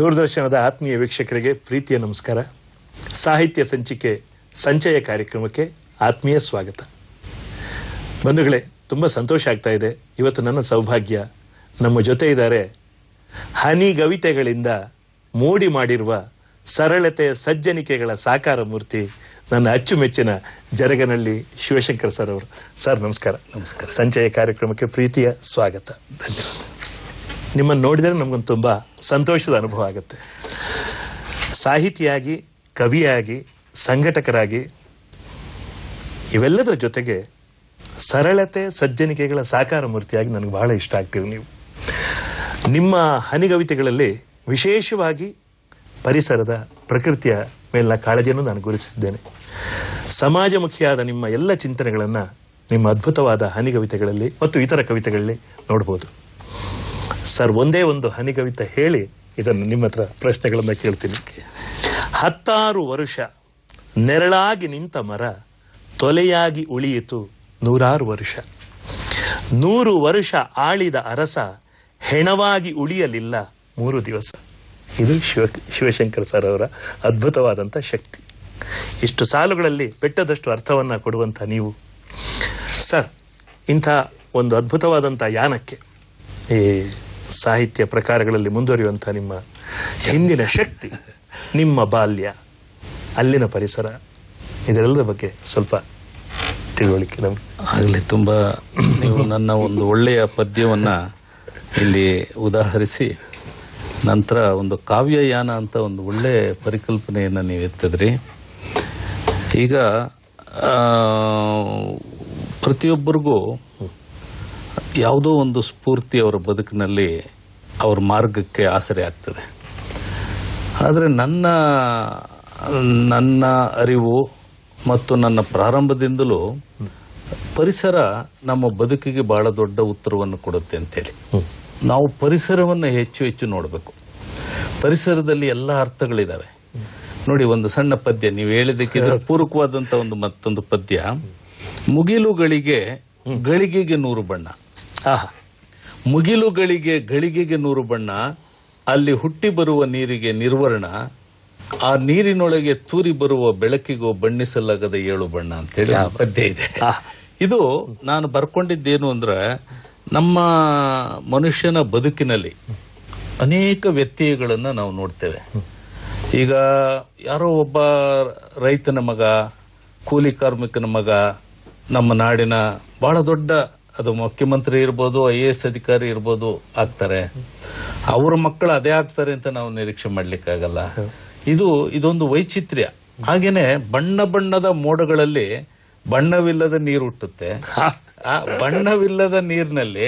ದೂರದರ್ಶನದ ಆತ್ಮೀಯ ವೀಕ್ಷಕರಿಗೆ ಪ್ರೀತಿಯ ನಮಸ್ಕಾರ. ಸಾಹಿತ್ಯ ಸಂಚಿಕೆ ಸಂಚಯ ಕಾರ್ಯಕ್ರಮಕ್ಕೆ ಆತ್ಮೀಯ ಸ್ವಾಗತ. ಬಂಧುಗಳೇ ತುಂಬ ಸಂತೋಷ ಆಗ್ತಾ ಇದೆ. ಇವತ್ತು ನನ್ನ ಸೌಭಾಗ್ಯ. ನಮ್ಮ ಜೊತೆ ಇದ್ದಾರೆ ಹನಿ ಗವಿತೆಗಳಿಂದ ಮೂಡಿ ಮಾಡಿರುವ ಸರಳತೆಯ ಸಜ್ಜನಿಕೆಗಳ ಸಾಕಾರ ಮೂರ್ತಿ ನನ್ನ ಅಚ್ಚುಮೆಚ್ಚಿನ ಜರಗನಹಳ್ಳಿ ಶಿವಶಂಕರ್ ಸರ್ ಅವರು. ಸರ್ ನಮಸ್ಕಾರ. ನಮಸ್ಕಾರ. ಸಂಚಯ ಕಾರ್ಯಕ್ರಮಕ್ಕೆ ಪ್ರೀತಿಯ ಸ್ವಾಗತ. ಧನ್ಯವಾದ. ನಿಮ್ಮನ್ನು ನೋಡಿದರೆ ನಮಗೊಂದು ತುಂಬ ಸಂತೋಷದ ಅನುಭವ ಆಗುತ್ತೆ. ಸಾಹಿತಿಯಾಗಿ, ಕವಿಯಾಗಿ, ಸಂಘಟಕರಾಗಿ ಇವೆಲ್ಲದರ ಜೊತೆಗೆ ಸರಳತೆ, ಸಜ್ಜನಿಕೆಗಳ ಸಾಕಾರ ಮೂರ್ತಿಯಾಗಿ ನನಗೆ ಬಹಳ ಇಷ್ಟ ಆಗ್ತೀವಿ ನೀವು. ನಿಮ್ಮ ಹನಿಗವಿತೆಗಳಲ್ಲಿ ವಿಶೇಷವಾಗಿ ಪರಿಸರದ ಪ್ರಕೃತಿಯ ಮೇಲಿನ ಕಾಳಜಿಯನ್ನು ನಾನು ಗುರುತಿಸಿದ್ದೇನೆ. ಸಮಾಜಮುಖಿಯಾದ ನಿಮ್ಮ ಎಲ್ಲ ಚಿಂತನೆಗಳನ್ನು ನಿಮ್ಮ ಅದ್ಭುತವಾದ ಹನಿಗವಿತೆಗಳಲ್ಲಿ ಮತ್ತು ಇತರ ಕವಿತೆಗಳಲ್ಲಿ ನೋಡಬಹುದು ಸರ್, ಒಂದೇ ಒಂದು ಹನಿಗವಿತ ಹೇಳಿ ಇದನ್ನು ನಿಮ್ಮ ಹತ್ರ ಪ್ರಶ್ನೆಗಳನ್ನು ಕೇಳ್ತೀನಿ. ಹತ್ತಾರು ವರುಷ ನೆರಳಾಗಿ ನಿಂತ ಮರ ತೊಲೆಯಾಗಿ ಉಳಿಯಿತು ನೂರಾರು ವರುಷ. ನೂರು ವರುಷ ಆಳಿದ ಅರಸ ಹೆಣವಾಗಿ ಉಳಿಯಲಿಲ್ಲ ಮೂರು ದಿವಸ. ಇದು ಶಿವ, ಶಿವಶಂಕರ್ ಸರ್ ಅವರ ಅದ್ಭುತವಾದಂಥ ಶಕ್ತಿ. ಇಷ್ಟು ಸಾಲುಗಳಲ್ಲಿ ಬೆಟ್ಟದಷ್ಟು ಅರ್ಥವನ್ನು ಕೊಡುವಂಥ ನೀವು. ಸರ್, ಇಂಥ ಒಂದು ಅದ್ಭುತವಾದಂಥ ಯಾನಕ್ಕೆ? ಈ ಸಾಹಿತ್ಯ ಪ್ರಕಾರಗಳಲ್ಲಿ ಮುಂದುವರಿಯುವಂಥ ನಿಮ್ಮ ಹಿಂದಿನ ಶಕ್ತಿ, ನಿಮ್ಮ ಬಾಲ್ಯ, ಅಲ್ಲಿನ ಪರಿಸರ ಇದೆಲ್ಲದರ ಬಗ್ಗೆ ಸ್ವಲ್ಪ ತಿಳುವಳಿಕೆ ನಮ್ಗೆ. ಆಗಲಿ, ತುಂಬ ನೀವು ನನ್ನ ಒಂದು ಒಳ್ಳೆಯ ಪದ್ಯವನ್ನ ಇಲ್ಲಿ ಉದಾಹರಿಸಿ, ನಂತರ ಒಂದು ಕಾವ್ಯಯಾನ ಅಂತ ಒಂದು ಒಳ್ಳೆ ಪರಿಕಲ್ಪನೆಯನ್ನು ನೀವು ಎತ್ತಿದ್ರಿ. ಈಗ ಪ್ರತಿಯೊಬ್ಬರಿಗೂ ಯಾವುದೋ ಒಂದು ಸ್ಫೂರ್ತಿ ಅವರ ಬದುಕಿನಲ್ಲಿ ಅವ್ರ ಮಾರ್ಗಕ್ಕೆ ಆಸರೆ ಆಗ್ತದೆ. ಆದರೆ ನನ್ನ ನನ್ನ ಅರಿವು ಮತ್ತು ನನ್ನ ಪ್ರಾರಂಭದಿಂದಲೂ ಪರಿಸರ ನಮ್ಮ ಬದುಕಿಗೆ ಬಹಳ ದೊಡ್ಡ ಉತ್ತರವನ್ನು ಕೊಡುತ್ತೆ ಅಂತೇಳಿ. ನಾವು ಪರಿಸರವನ್ನು ಹೆಚ್ಚು ಹೆಚ್ಚು ನೋಡಬೇಕು. ಪರಿಸರದಲ್ಲಿ ಎಲ್ಲ ಅರ್ಥಗಳಿದ್ದಾವೆ ನೋಡಿ, ಒಂದು ಸಣ್ಣ ಪದ್ಯ, ನೀವು ಹೇಳಿದಕ್ಕೆ ಪೂರಕವಾದಂಥ ಒಂದು ಮತ್ತೊಂದು ಪದ್ಯ. ಮುಗಿಲುಗಳಿಗೆ ಗಳಿಗೆಗೆ ನೂರು ಬಣ್ಣ. ಮುಗಿಲುಗಳಿಗೆ ಗಳಿಗೆಗೆ ನೂರು ಬಣ್ಣ ಅಲ್ಲಿ ಹುಟ್ಟಿ ಬರುವ ನೀರಿಗೆ ನಿರ್ವರ್ಣ ಆ ನೀರಿನೊಳಗೆ ತೂರಿ ಬರುವ ಬೆಳಕಿಗೂ ಬಣ್ಣಿಸಲಾಗದ ಏಳು ಬಣ್ಣ ಅಂತೇಳಿ ಪದ್ಯ ಇದೆ. ಇದು ನಾನು ಬರ್ಕೊಂಡಿದ್ದೇನು ಅಂದ್ರೆ ನಮ್ಮ ಮನುಷ್ಯನ ಬದುಕಿನಲ್ಲಿ ಅನೇಕ ವ್ಯತ್ಯಯಗಳನ್ನ ನಾವು ನೋಡ್ತೇವೆ. ಈಗ ಯಾರೋ ಒಬ್ಬ ರೈತನ ಮಗ ಕೂಲಿ ಕಾರ್ಮಿಕನ ಮಗ ನಮ್ಮ ನಾಡಿನ ಬಹಳ ದೊಡ್ಡ ಅದು ಮುಖ್ಯಮಂತ್ರಿ ಇರ್ಬೋದು ಐ ಎ ಎಸ್ ಅಧಿಕಾರಿ ಇರ್ಬೋದು ಆಗ್ತಾರೆ. ಅವರ ಮಕ್ಕಳು ಅದೇ ಆಗ್ತಾರೆ ಅಂತ ನಾವು ನಿರೀಕ್ಷೆ ಮಾಡ್ಲಿಕ್ಕಾಗಲ್ಲ. ಇದು ಇದೊಂದು ವೈಚಿತ್ರ್ಯ. ಹಾಗೇನೆ ಬಣ್ಣ ಬಣ್ಣದ ಮೋಡಗಳಲ್ಲಿ ಬಣ್ಣವಿಲ್ಲದ ನೀರು ಹುಟ್ಟುತ್ತೆ. ಆ ಬಣ್ಣವಿಲ್ಲದ ನೀರಿನಲ್ಲಿ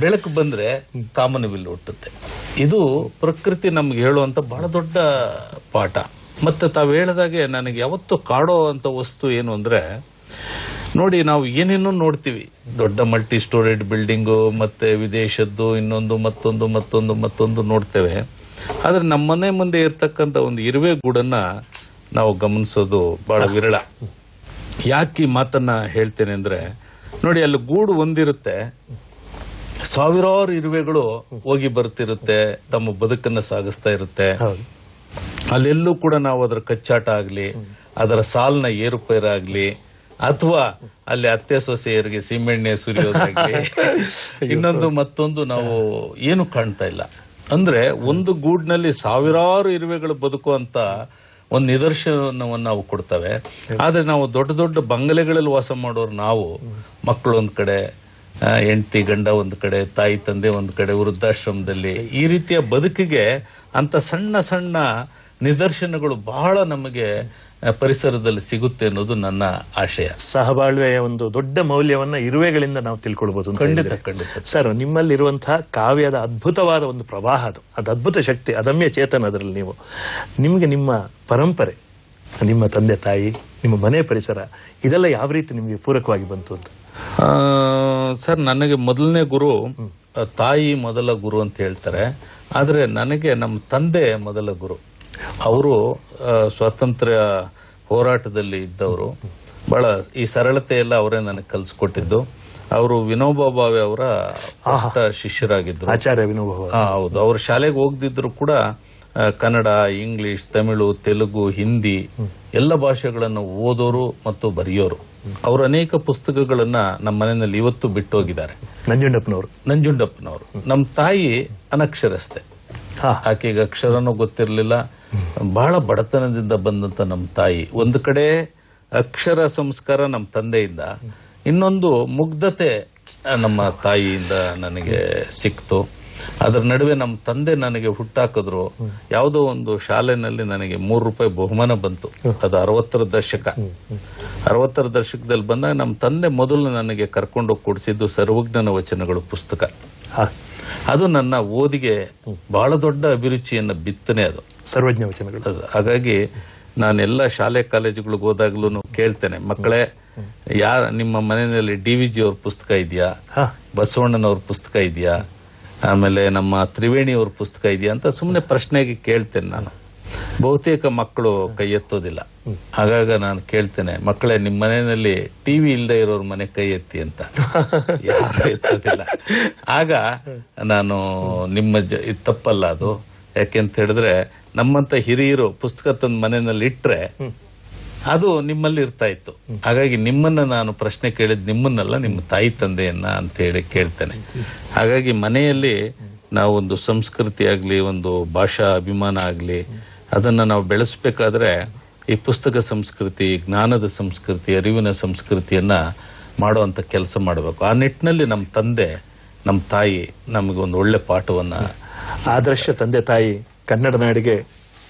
ಬೆಳಕು ಬಂದ್ರೆ ಕಾಮನವಿಲ್ಲು ಹುಟ್ಟುತ್ತೆ. ಇದು ಪ್ರಕೃತಿ ನಮ್ಗೆ ಹೇಳುವಂತ ಬಹಳ ದೊಡ್ಡ ಪಾಠ. ಮತ್ತೆ ತಾವು ಹೇಳಿದಾಗೆ ನನಗೆ ಯಾವತ್ತು ಕಾಡೋ ಅಂತ ವಸ್ತು ಏನು ಅಂದ್ರೆ ನೋಡಿ ನಾವು ಏನೇನೋ ನೋಡ್ತೀವಿ. ದೊಡ್ಡ ಮಲ್ಟಿ ಸ್ಟೋರೇಡ್ ಬಿಲ್ಡಿಂಗು ಮತ್ತೆ ವಿದೇಶದ್ದು ಇನ್ನೊಂದು ಮತ್ತೊಂದು ಮತ್ತೊಂದು ಮತ್ತೊಂದು ನೋಡ್ತೇವೆ. ಆದ್ರೆ ನಮ್ಮನೆ ಮುಂದೆ ಇರ್ತಕ್ಕಂಥ ಒಂದು ಇರುವೆ ಗೂಡನ್ನ ನಾವು ಗಮನಿಸೋದು ಬಹಳ ವಿರಳ. ಯಾಕೆ ಈ ಮಾತನ್ನ ಹೇಳ್ತೇನೆ ಅಂದ್ರೆ ನೋಡಿ ಅಲ್ಲಿ ಗೂಡು ಒಂದಿರುತ್ತೆ. ಸಾವಿರಾರು ಇರುವೆಗಳು ಹೋಗಿ ಬರ್ತಿರುತ್ತೆ ತಮ್ಮ ಬದುಕನ್ನ ಸಾಗಿಸ್ತಾ ಇರುತ್ತೆ. ಅಲ್ಲೆಲ್ಲೂ ಕೂಡ ನಾವು ಅದರ ಕಚ್ಚಾಟ ಆಗ್ಲಿ ಅದರ ಸಾಲ್ನ ಏರುಪೇರಾಗ್ಲಿ ಅಥವಾ ಅಲ್ಲಿ ಅತ್ತೆ ಸೊಸೆಯರಿಗೆ ಸೀಮೆಣ್ಣೆ ಸುರಿಯೋದಾಗ್ಲಿ. ಇನ್ನೊಂದು ಮತ್ತೊಂದು ನಾವು ಏನು ಕಾಣ್ತಾ ಇಲ್ಲ. ಅಂದ್ರೆ ಒಂದು ಗೂಡ್ನಲ್ಲಿ ಸಾವಿರಾರು ಇರುವೆಗಳು ಬದುಕುವಂತ ಒಂದು ನಿದರ್ಶನವನ್ನು ನಾವು ಕೊಡ್ತವೆ. ಆದ್ರೆ ನಾವು ದೊಡ್ಡ ದೊಡ್ಡ ಬಂಗಲೆಗಳಲ್ಲಿ ವಾಸ ಮಾಡೋರು ನಾವು. ಮಕ್ಕಳು ಒಂದ್ ಕಡೆ ಹೆಂಡತಿ ಗಂಡ ಒಂದು ಕಡೆ ತಾಯಿ ತಂದೆ ಒಂದು ಕಡೆ ವೃದ್ಧಾಶ್ರಮದಲ್ಲಿ ಈ ರೀತಿಯ ಬದುಕಿಗೆ ಅಂತ ಸಣ್ಣ ಸಣ್ಣ ನಿದರ್ಶನಗಳು ಬಹಳ ನಮಗೆ ಪರಿಸರದಲ್ಲಿ ಸಿಗುತ್ತೆ ಅನ್ನೋದು ನನ್ನ ಆಶಯ. ಸಹಬಾಳ್ವೆಯ ಒಂದು ದೊಡ್ಡ ಮೌಲ್ಯವನ್ನ ಇರುವೆಗಳಿಂದ ನಾವು ತಿಳ್ಕೊಳ್ಬಹುದು ಅಂತ ಖಂಡಿತ. ಖಂಡಿತ. ಸರ್ ನಿಮ್ಮಲ್ಲಿರುವಂತಹ ಕಾವ್ಯದ ಅದ್ಭುತವಾದ ಒಂದು ಪ್ರವಾಹ ಅದು. ಅದು ಅದ್ಭುತ ಶಕ್ತಿ ಅದಮ್ಯ ಚೇತನ ಅದರಲ್ಲಿ ನೀವು. ನಿಮಗೆ ನಿಮ್ಮ ಪರಂಪರೆ ನಿಮ್ಮ ತಂದೆ ತಾಯಿ ನಿಮ್ಮ ಮನೆ ಪರಿಸರ ಇದೆಲ್ಲ ಯಾವ ರೀತಿ ನಿಮಗೆ ಪೂರಕವಾಗಿ ಬಂತು ಅಂತ? ಸರ್ ನನಗೆ ಮೊದಲನೇ ಗುರು ತಾಯಿ ಮೊದಲ ಗುರು ಅಂತ ಹೇಳ್ತಾರೆ. ಆದರೆ ನನಗೆ ನಮ್ಮ ತಂದೆ ಮೊದಲ ಗುರು. ಅವರು ಸ್ವಾತಂತ್ರ್ಯ ಹೋರಾಟದಲ್ಲಿ ಇದ್ದವರು. ಬಹಳ ಈ ಸರಳತೆ ಎಲ್ಲ ಅವರೇ ನನಗೆ ಕಲಿಸ್ಕೊಟ್ಟಿದ್ದು. ಅವರು ವಿನೋಬಾ ಭಾವೆ ಅವರ ಶಿಷ್ಯರಾಗಿದ್ದರು ಆಚಾರ್ಯ ವಿನೋಬಾ ಹೌದು. ಅವರು ಶಾಲೆಗೆ ಹೋಗದಿದ್ರು ಕೂಡ ಕನ್ನಡ ಇಂಗ್ಲಿಷ್ ತಮಿಳು ತೆಲುಗು ಹಿಂದಿ ಎಲ್ಲ ಭಾಷೆಗಳನ್ನು ಓದೋರು ಮತ್ತು ಬರೆಯೋರು. ಅವರು ಅನೇಕ ಪುಸ್ತಕಗಳನ್ನ ನಮ್ಮ ಮನೆಯಲ್ಲಿ ಇವತ್ತು ಬಿಟ್ಟು ಹೋಗಿದ್ದಾರೆ ನಂಜುಂಡಪ್ಪನವರು. ನಂಜುಂಡಪ್ಪನವರು. ನಮ್ಮ ತಾಯಿ ಅನಕ್ಷರಸ್ತೆ ಹಾ. ಆಕೆಗೆ ಅಕ್ಷರನೂ ಗೊತ್ತಿರಲಿಲ್ಲ. ಬಹಳ ಬಡತನದಿಂದ ಬಂದಂತ ನಮ್ಮ ತಾಯಿ. ಒಂದು ಕಡೆ ಅಕ್ಷರ ಸಂಸ್ಕಾರ ನಮ್ಮ ತಂದೆಯಿಂದ, ಇನ್ನೊಂದು ಮುಗ್ಧತೆ ನಮ್ಮ ತಾಯಿಯಿಂದ ನನಗೆ ಸಿಕ್ತು. ಅದರ ನಡುವೆ ನಮ್ಮ ತಂದೆ ನನಗೆ ಹುಟ್ಟಾಕಿದ್ರು. ಯಾವುದೋ ಒಂದು ಶಾಲೆನಲ್ಲಿ ನನಗೆ ಮೂರು ರೂಪಾಯಿ ಬಹುಮಾನ ಬಂತು. ಅದು ಅರವತ್ತರ ದಶಕ. ಅರವತ್ತರ ದಶಕದಲ್ಲಿ ಬಂದಾಗ ನಮ್ಮ ತಂದೆ ಮೊದಲು ನನಗೆ ಕರ್ಕೊಂಡೋಗಿ ಕೊಡಿಸಿದ್ದು ಸರ್ವಜ್ಞನ ವಚನಗಳು ಪುಸ್ತಕ. ಅದು ನನ್ನ ಓದಿಗೆ ಬಹಳ ದೊಡ್ಡ ಅಭಿರುಚಿಯನ್ನು ಬಿತ್ತನೆ ಅದು. ಸರ್ವಜ್ಞ ವಚನಗಳು. ಹಾಗಾಗಿ ನಾನೆಲ್ಲ ಶಾಲೆ ಕಾಲೇಜುಗಳಿಗೆ ಹೋದಾಗ್ಲೂ ಕೇಳ್ತೇನೆ. ಮಕ್ಕಳೇ ಯಾರ ನಿಮ್ಮ ಮನೆಯಲ್ಲಿ ಡಿ ವಿ ಜಿ ಅವ್ರ ಪುಸ್ತಕ ಇದೆಯಾ? ಹಾ. ಬಸವಣ್ಣನವ್ರ ಪುಸ್ತಕ ಇದೆಯಾ? ಆಮೇಲೆ ನಮ್ಮ ತ್ರಿವೇಣಿ ಅವ್ರ ಪುಸ್ತಕ ಇದೆಯಾ ಅಂತ ಸುಮ್ಮನೆ ಪ್ರಶ್ನೆಗೆ ಕೇಳ್ತೇನೆ ನಾನು. ಬಹುತೇಕ ಮಕ್ಕಳು ಕೈ ಎತ್ತೋದಿಲ್ಲ. ಆಗಾಗ ನಾನು ಕೇಳ್ತೇನೆ, ಮಕ್ಕಳೇ ನಿಮ್ಮ ಮನೆಯಲ್ಲಿ ಟಿವಿ ಇಲ್ಲದೆ ಇರೋರ್ ಮನೆ ಕೈ ಎತ್ತಿ ಅಂತ. ಯಾರು ಎತ್ತೋದಿಲ್ಲ. ಆಗ ನಾನು ನಿಮ್ಮ ತಪ್ಪಲ್ಲ ಅದು. ಯಾಕೆಂತ ಹೇಳಿದ್ರೆ, ನಮ್ಮಂತ ಹಿರಿಯರು ಪುಸ್ತಕ ತಂದು ಮನೆಯಲ್ಲಿ ಇಟ್ರೆ ಅದು ನಿಮ್ಮಲ್ಲಿ ಇರ್ತಾ ಇತ್ತು. ಹಾಗಾಗಿ ನಿಮ್ಮನ್ನ ನಾನು ಪ್ರಶ್ನೆ ಕೇಳಿದ್ ನಿಮ್ಮನ್ನಲ್ಲ, ನಿಮ್ಮ ತಾಯಿ ತಂದೆಯನ್ನ ಅಂತ ಹೇಳಿ ಕೇಳ್ತೇನೆ. ಹಾಗಾಗಿ ಮನೆಯಲ್ಲಿ ನಾವು ಒಂದು ಸಂಸ್ಕೃತಿ ಆಗ್ಲಿ, ಒಂದು ಭಾಷಾ ಅಭಿಮಾನ ಆಗ್ಲಿ ಅದನ್ನ ನಾವು ಬೆಳೆಸಬೇಕಾದ್ರೆ ಈ ಪುಸ್ತಕ ಸಂಸ್ಕೃತಿ ಜ್ಞಾನದ ಸಂಸ್ಕೃತಿ ಅರಿವಿನ ಸಂಸ್ಕೃತಿಯನ್ನ ಮಾಡುವಂತ ಕೆಲಸ ಮಾಡಬೇಕು. ಆ ನಿಟ್ಟಿನಲ್ಲಿ ನಮ್ಮ ತಂದೆ ನಮ್ಮ ತಾಯಿ ನಮಗೆ ಒಂದು ಒಳ್ಳೆ ಪಾಠವನ್ನ ಆದರ್ಶ ತಂದೆ ತಾಯಿ ಕನ್ನಡ ನಾಡಿಗೆ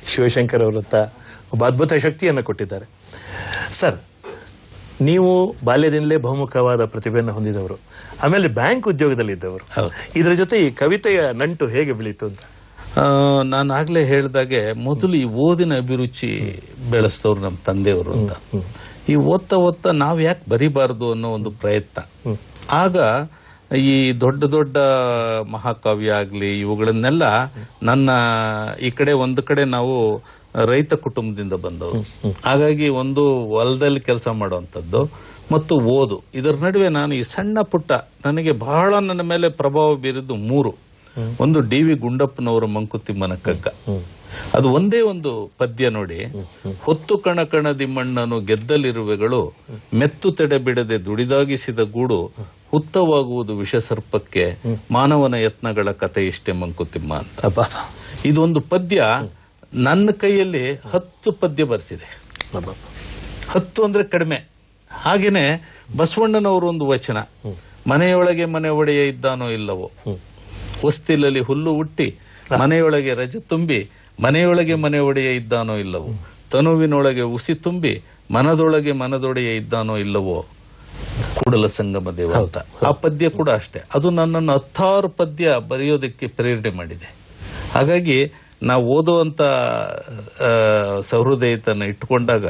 ಶಿವಶಂಕರ್ ಅವರತ್ತ ಒಬ್ಬ ಅದ್ಭುತ ಶಕ್ತಿಯನ್ನು ಕೊಟ್ಟಿದ್ದಾರೆ. ಸರ್ ನೀವು ಬಾಲ್ಯದಿಂದಲೇ ಬಹುಮುಖವಾದ ಪ್ರತಿಭೆಯನ್ನು ಹೊಂದಿದವರು. ಆಮೇಲೆ ಬ್ಯಾಂಕ್ ಉದ್ಯೋಗದಲ್ಲಿ ಇದ್ದವರು ಇದರ ಜೊತೆ ಈ ಕವಿತೆಯ ನಂಟು ಹೇಗೆ ಬೆಳೀತು ಅಂತ? ನಾನು ಆಗ್ಲೇ ಹೇಳಿದಾಗೆ ಮೊದಲು ಈ ಓದಿನ ಅಭಿರುಚಿ ಬೆಳೆಸ್ತವ್ರು ನಮ್ಮ ತಂದೆಯವರು ಅಂತ. ಈ ಓದ್ತಾ ಓದ್ತಾ ನಾವ್ ಯಾಕೆ ಬರಿಬಾರ್ದು ಅನ್ನೋ ಒಂದು ಪ್ರಯತ್ನ. ಆಗ ಈ ದೊಡ್ಡ ದೊಡ್ಡ ಮಹಾಕಾವ್ಯ ಆಗ್ಲಿ ಇವುಗಳನ್ನೆಲ್ಲ ನನ್ನ ಈ ಕಡೆ ಒಂದು ಕಡೆ ನಾವು ರೈತ ಕುಟುಂಬದಿಂದ ಬಂದವರು. ಹಾಗಾಗಿ ಒಂದು ಹೊಲದಲ್ಲಿ ಕೆಲಸ ಮಾಡುವಂಥದ್ದು ಮತ್ತು ಓದು. ಇದರ ನಡುವೆ ನಾನು ಈ ಸಣ್ಣ ಪುಟ್ಟ ನನಗೆ ಬಹಳ ನನ್ನ ಮೇಲೆ ಪ್ರಭಾವ ಬೀರಿದ್ದು ಮೂರು. ಒಂದು ಡಿ ವಿ ಗುಂಡಪ್ಪನವರ ಮಂಕುತಿಮ್ಮನ ಕಗ್ಗ ಅದು ಒಂದೇ ಒಂದು ಪದ್ಯ ನೋಡಿ ಹೊತ್ತು ಕಣ ಕಣ ದಿಮ್ಮಣ್ಣನು ಗೆದ್ದಲಿರುವೆಗಳು ಮೆತ್ತು ತಡೆ ಬಿಡದೆ ದುಡಿದಾಗಿಸಿದ ಗೂಡು ಹುತ್ತವಾಗುವುದು ವಿಷಸರ್ಪಕ್ಕೆ ಮಾನವನ ಯತ್ನಗಳ ಕತೆ ಇಷ್ಟೇ ಮಂಕುತಿಮ್ಮ ಅಂತ. ಇದೊಂದು ಪದ್ಯ ನನ್ನ ಕೈಯಲ್ಲಿ ಹತ್ತು ಪದ್ಯ ಬರೆಸಿದೆ. ಹತ್ತು ಅಂದ್ರೆ ಕಡಿಮೆ. ಹಾಗೇನೆ ಬಸವಣ್ಣನವರು ಒಂದು ವಚನ ಮನೆಯೊಳಗೆ ಮನೆ ಒಡೆಯ ಇದ್ದಾನೋ ಇಲ್ಲವೋ ಹೊಸ್ತಿಲಲ್ಲಿ ಹುಲ್ಲು ಹುಟ್ಟಿ ಮನೆಯೊಳಗೆ ರಜೆ ತುಂಬಿ ಮನೆಯೊಳಗೆ ಮನೆ ಒಡೆಯ ಇದ್ದಾನೋ ಇಲ್ಲವೋ? ತನುವಿನೊಳಗೆ ಉಸಿ ತುಂಬಿ ಮನದೊಳಗೆ ಮನದೊಡೆಯ ಇದ್ದಾನೋ ಇಲ್ಲವೋ? ಕೂಡಲ ಸಂಗಮ ದೇವ ಅಂತ. ಆ ಪದ್ಯ ಕೂಡ ಅಷ್ಟೇ. ಅದು ನನ್ನನ್ನು ಹತ್ತಾರು ಪದ್ಯ ಬರೆಯೋದಕ್ಕೆ ಪ್ರೇರಣೆ ಮಾಡಿದೆ. ಹಾಗಾಗಿ ನಾವು ಓದುವಂತ ಸಹೃದಯತನ ಇಟ್ಕೊಂಡಾಗ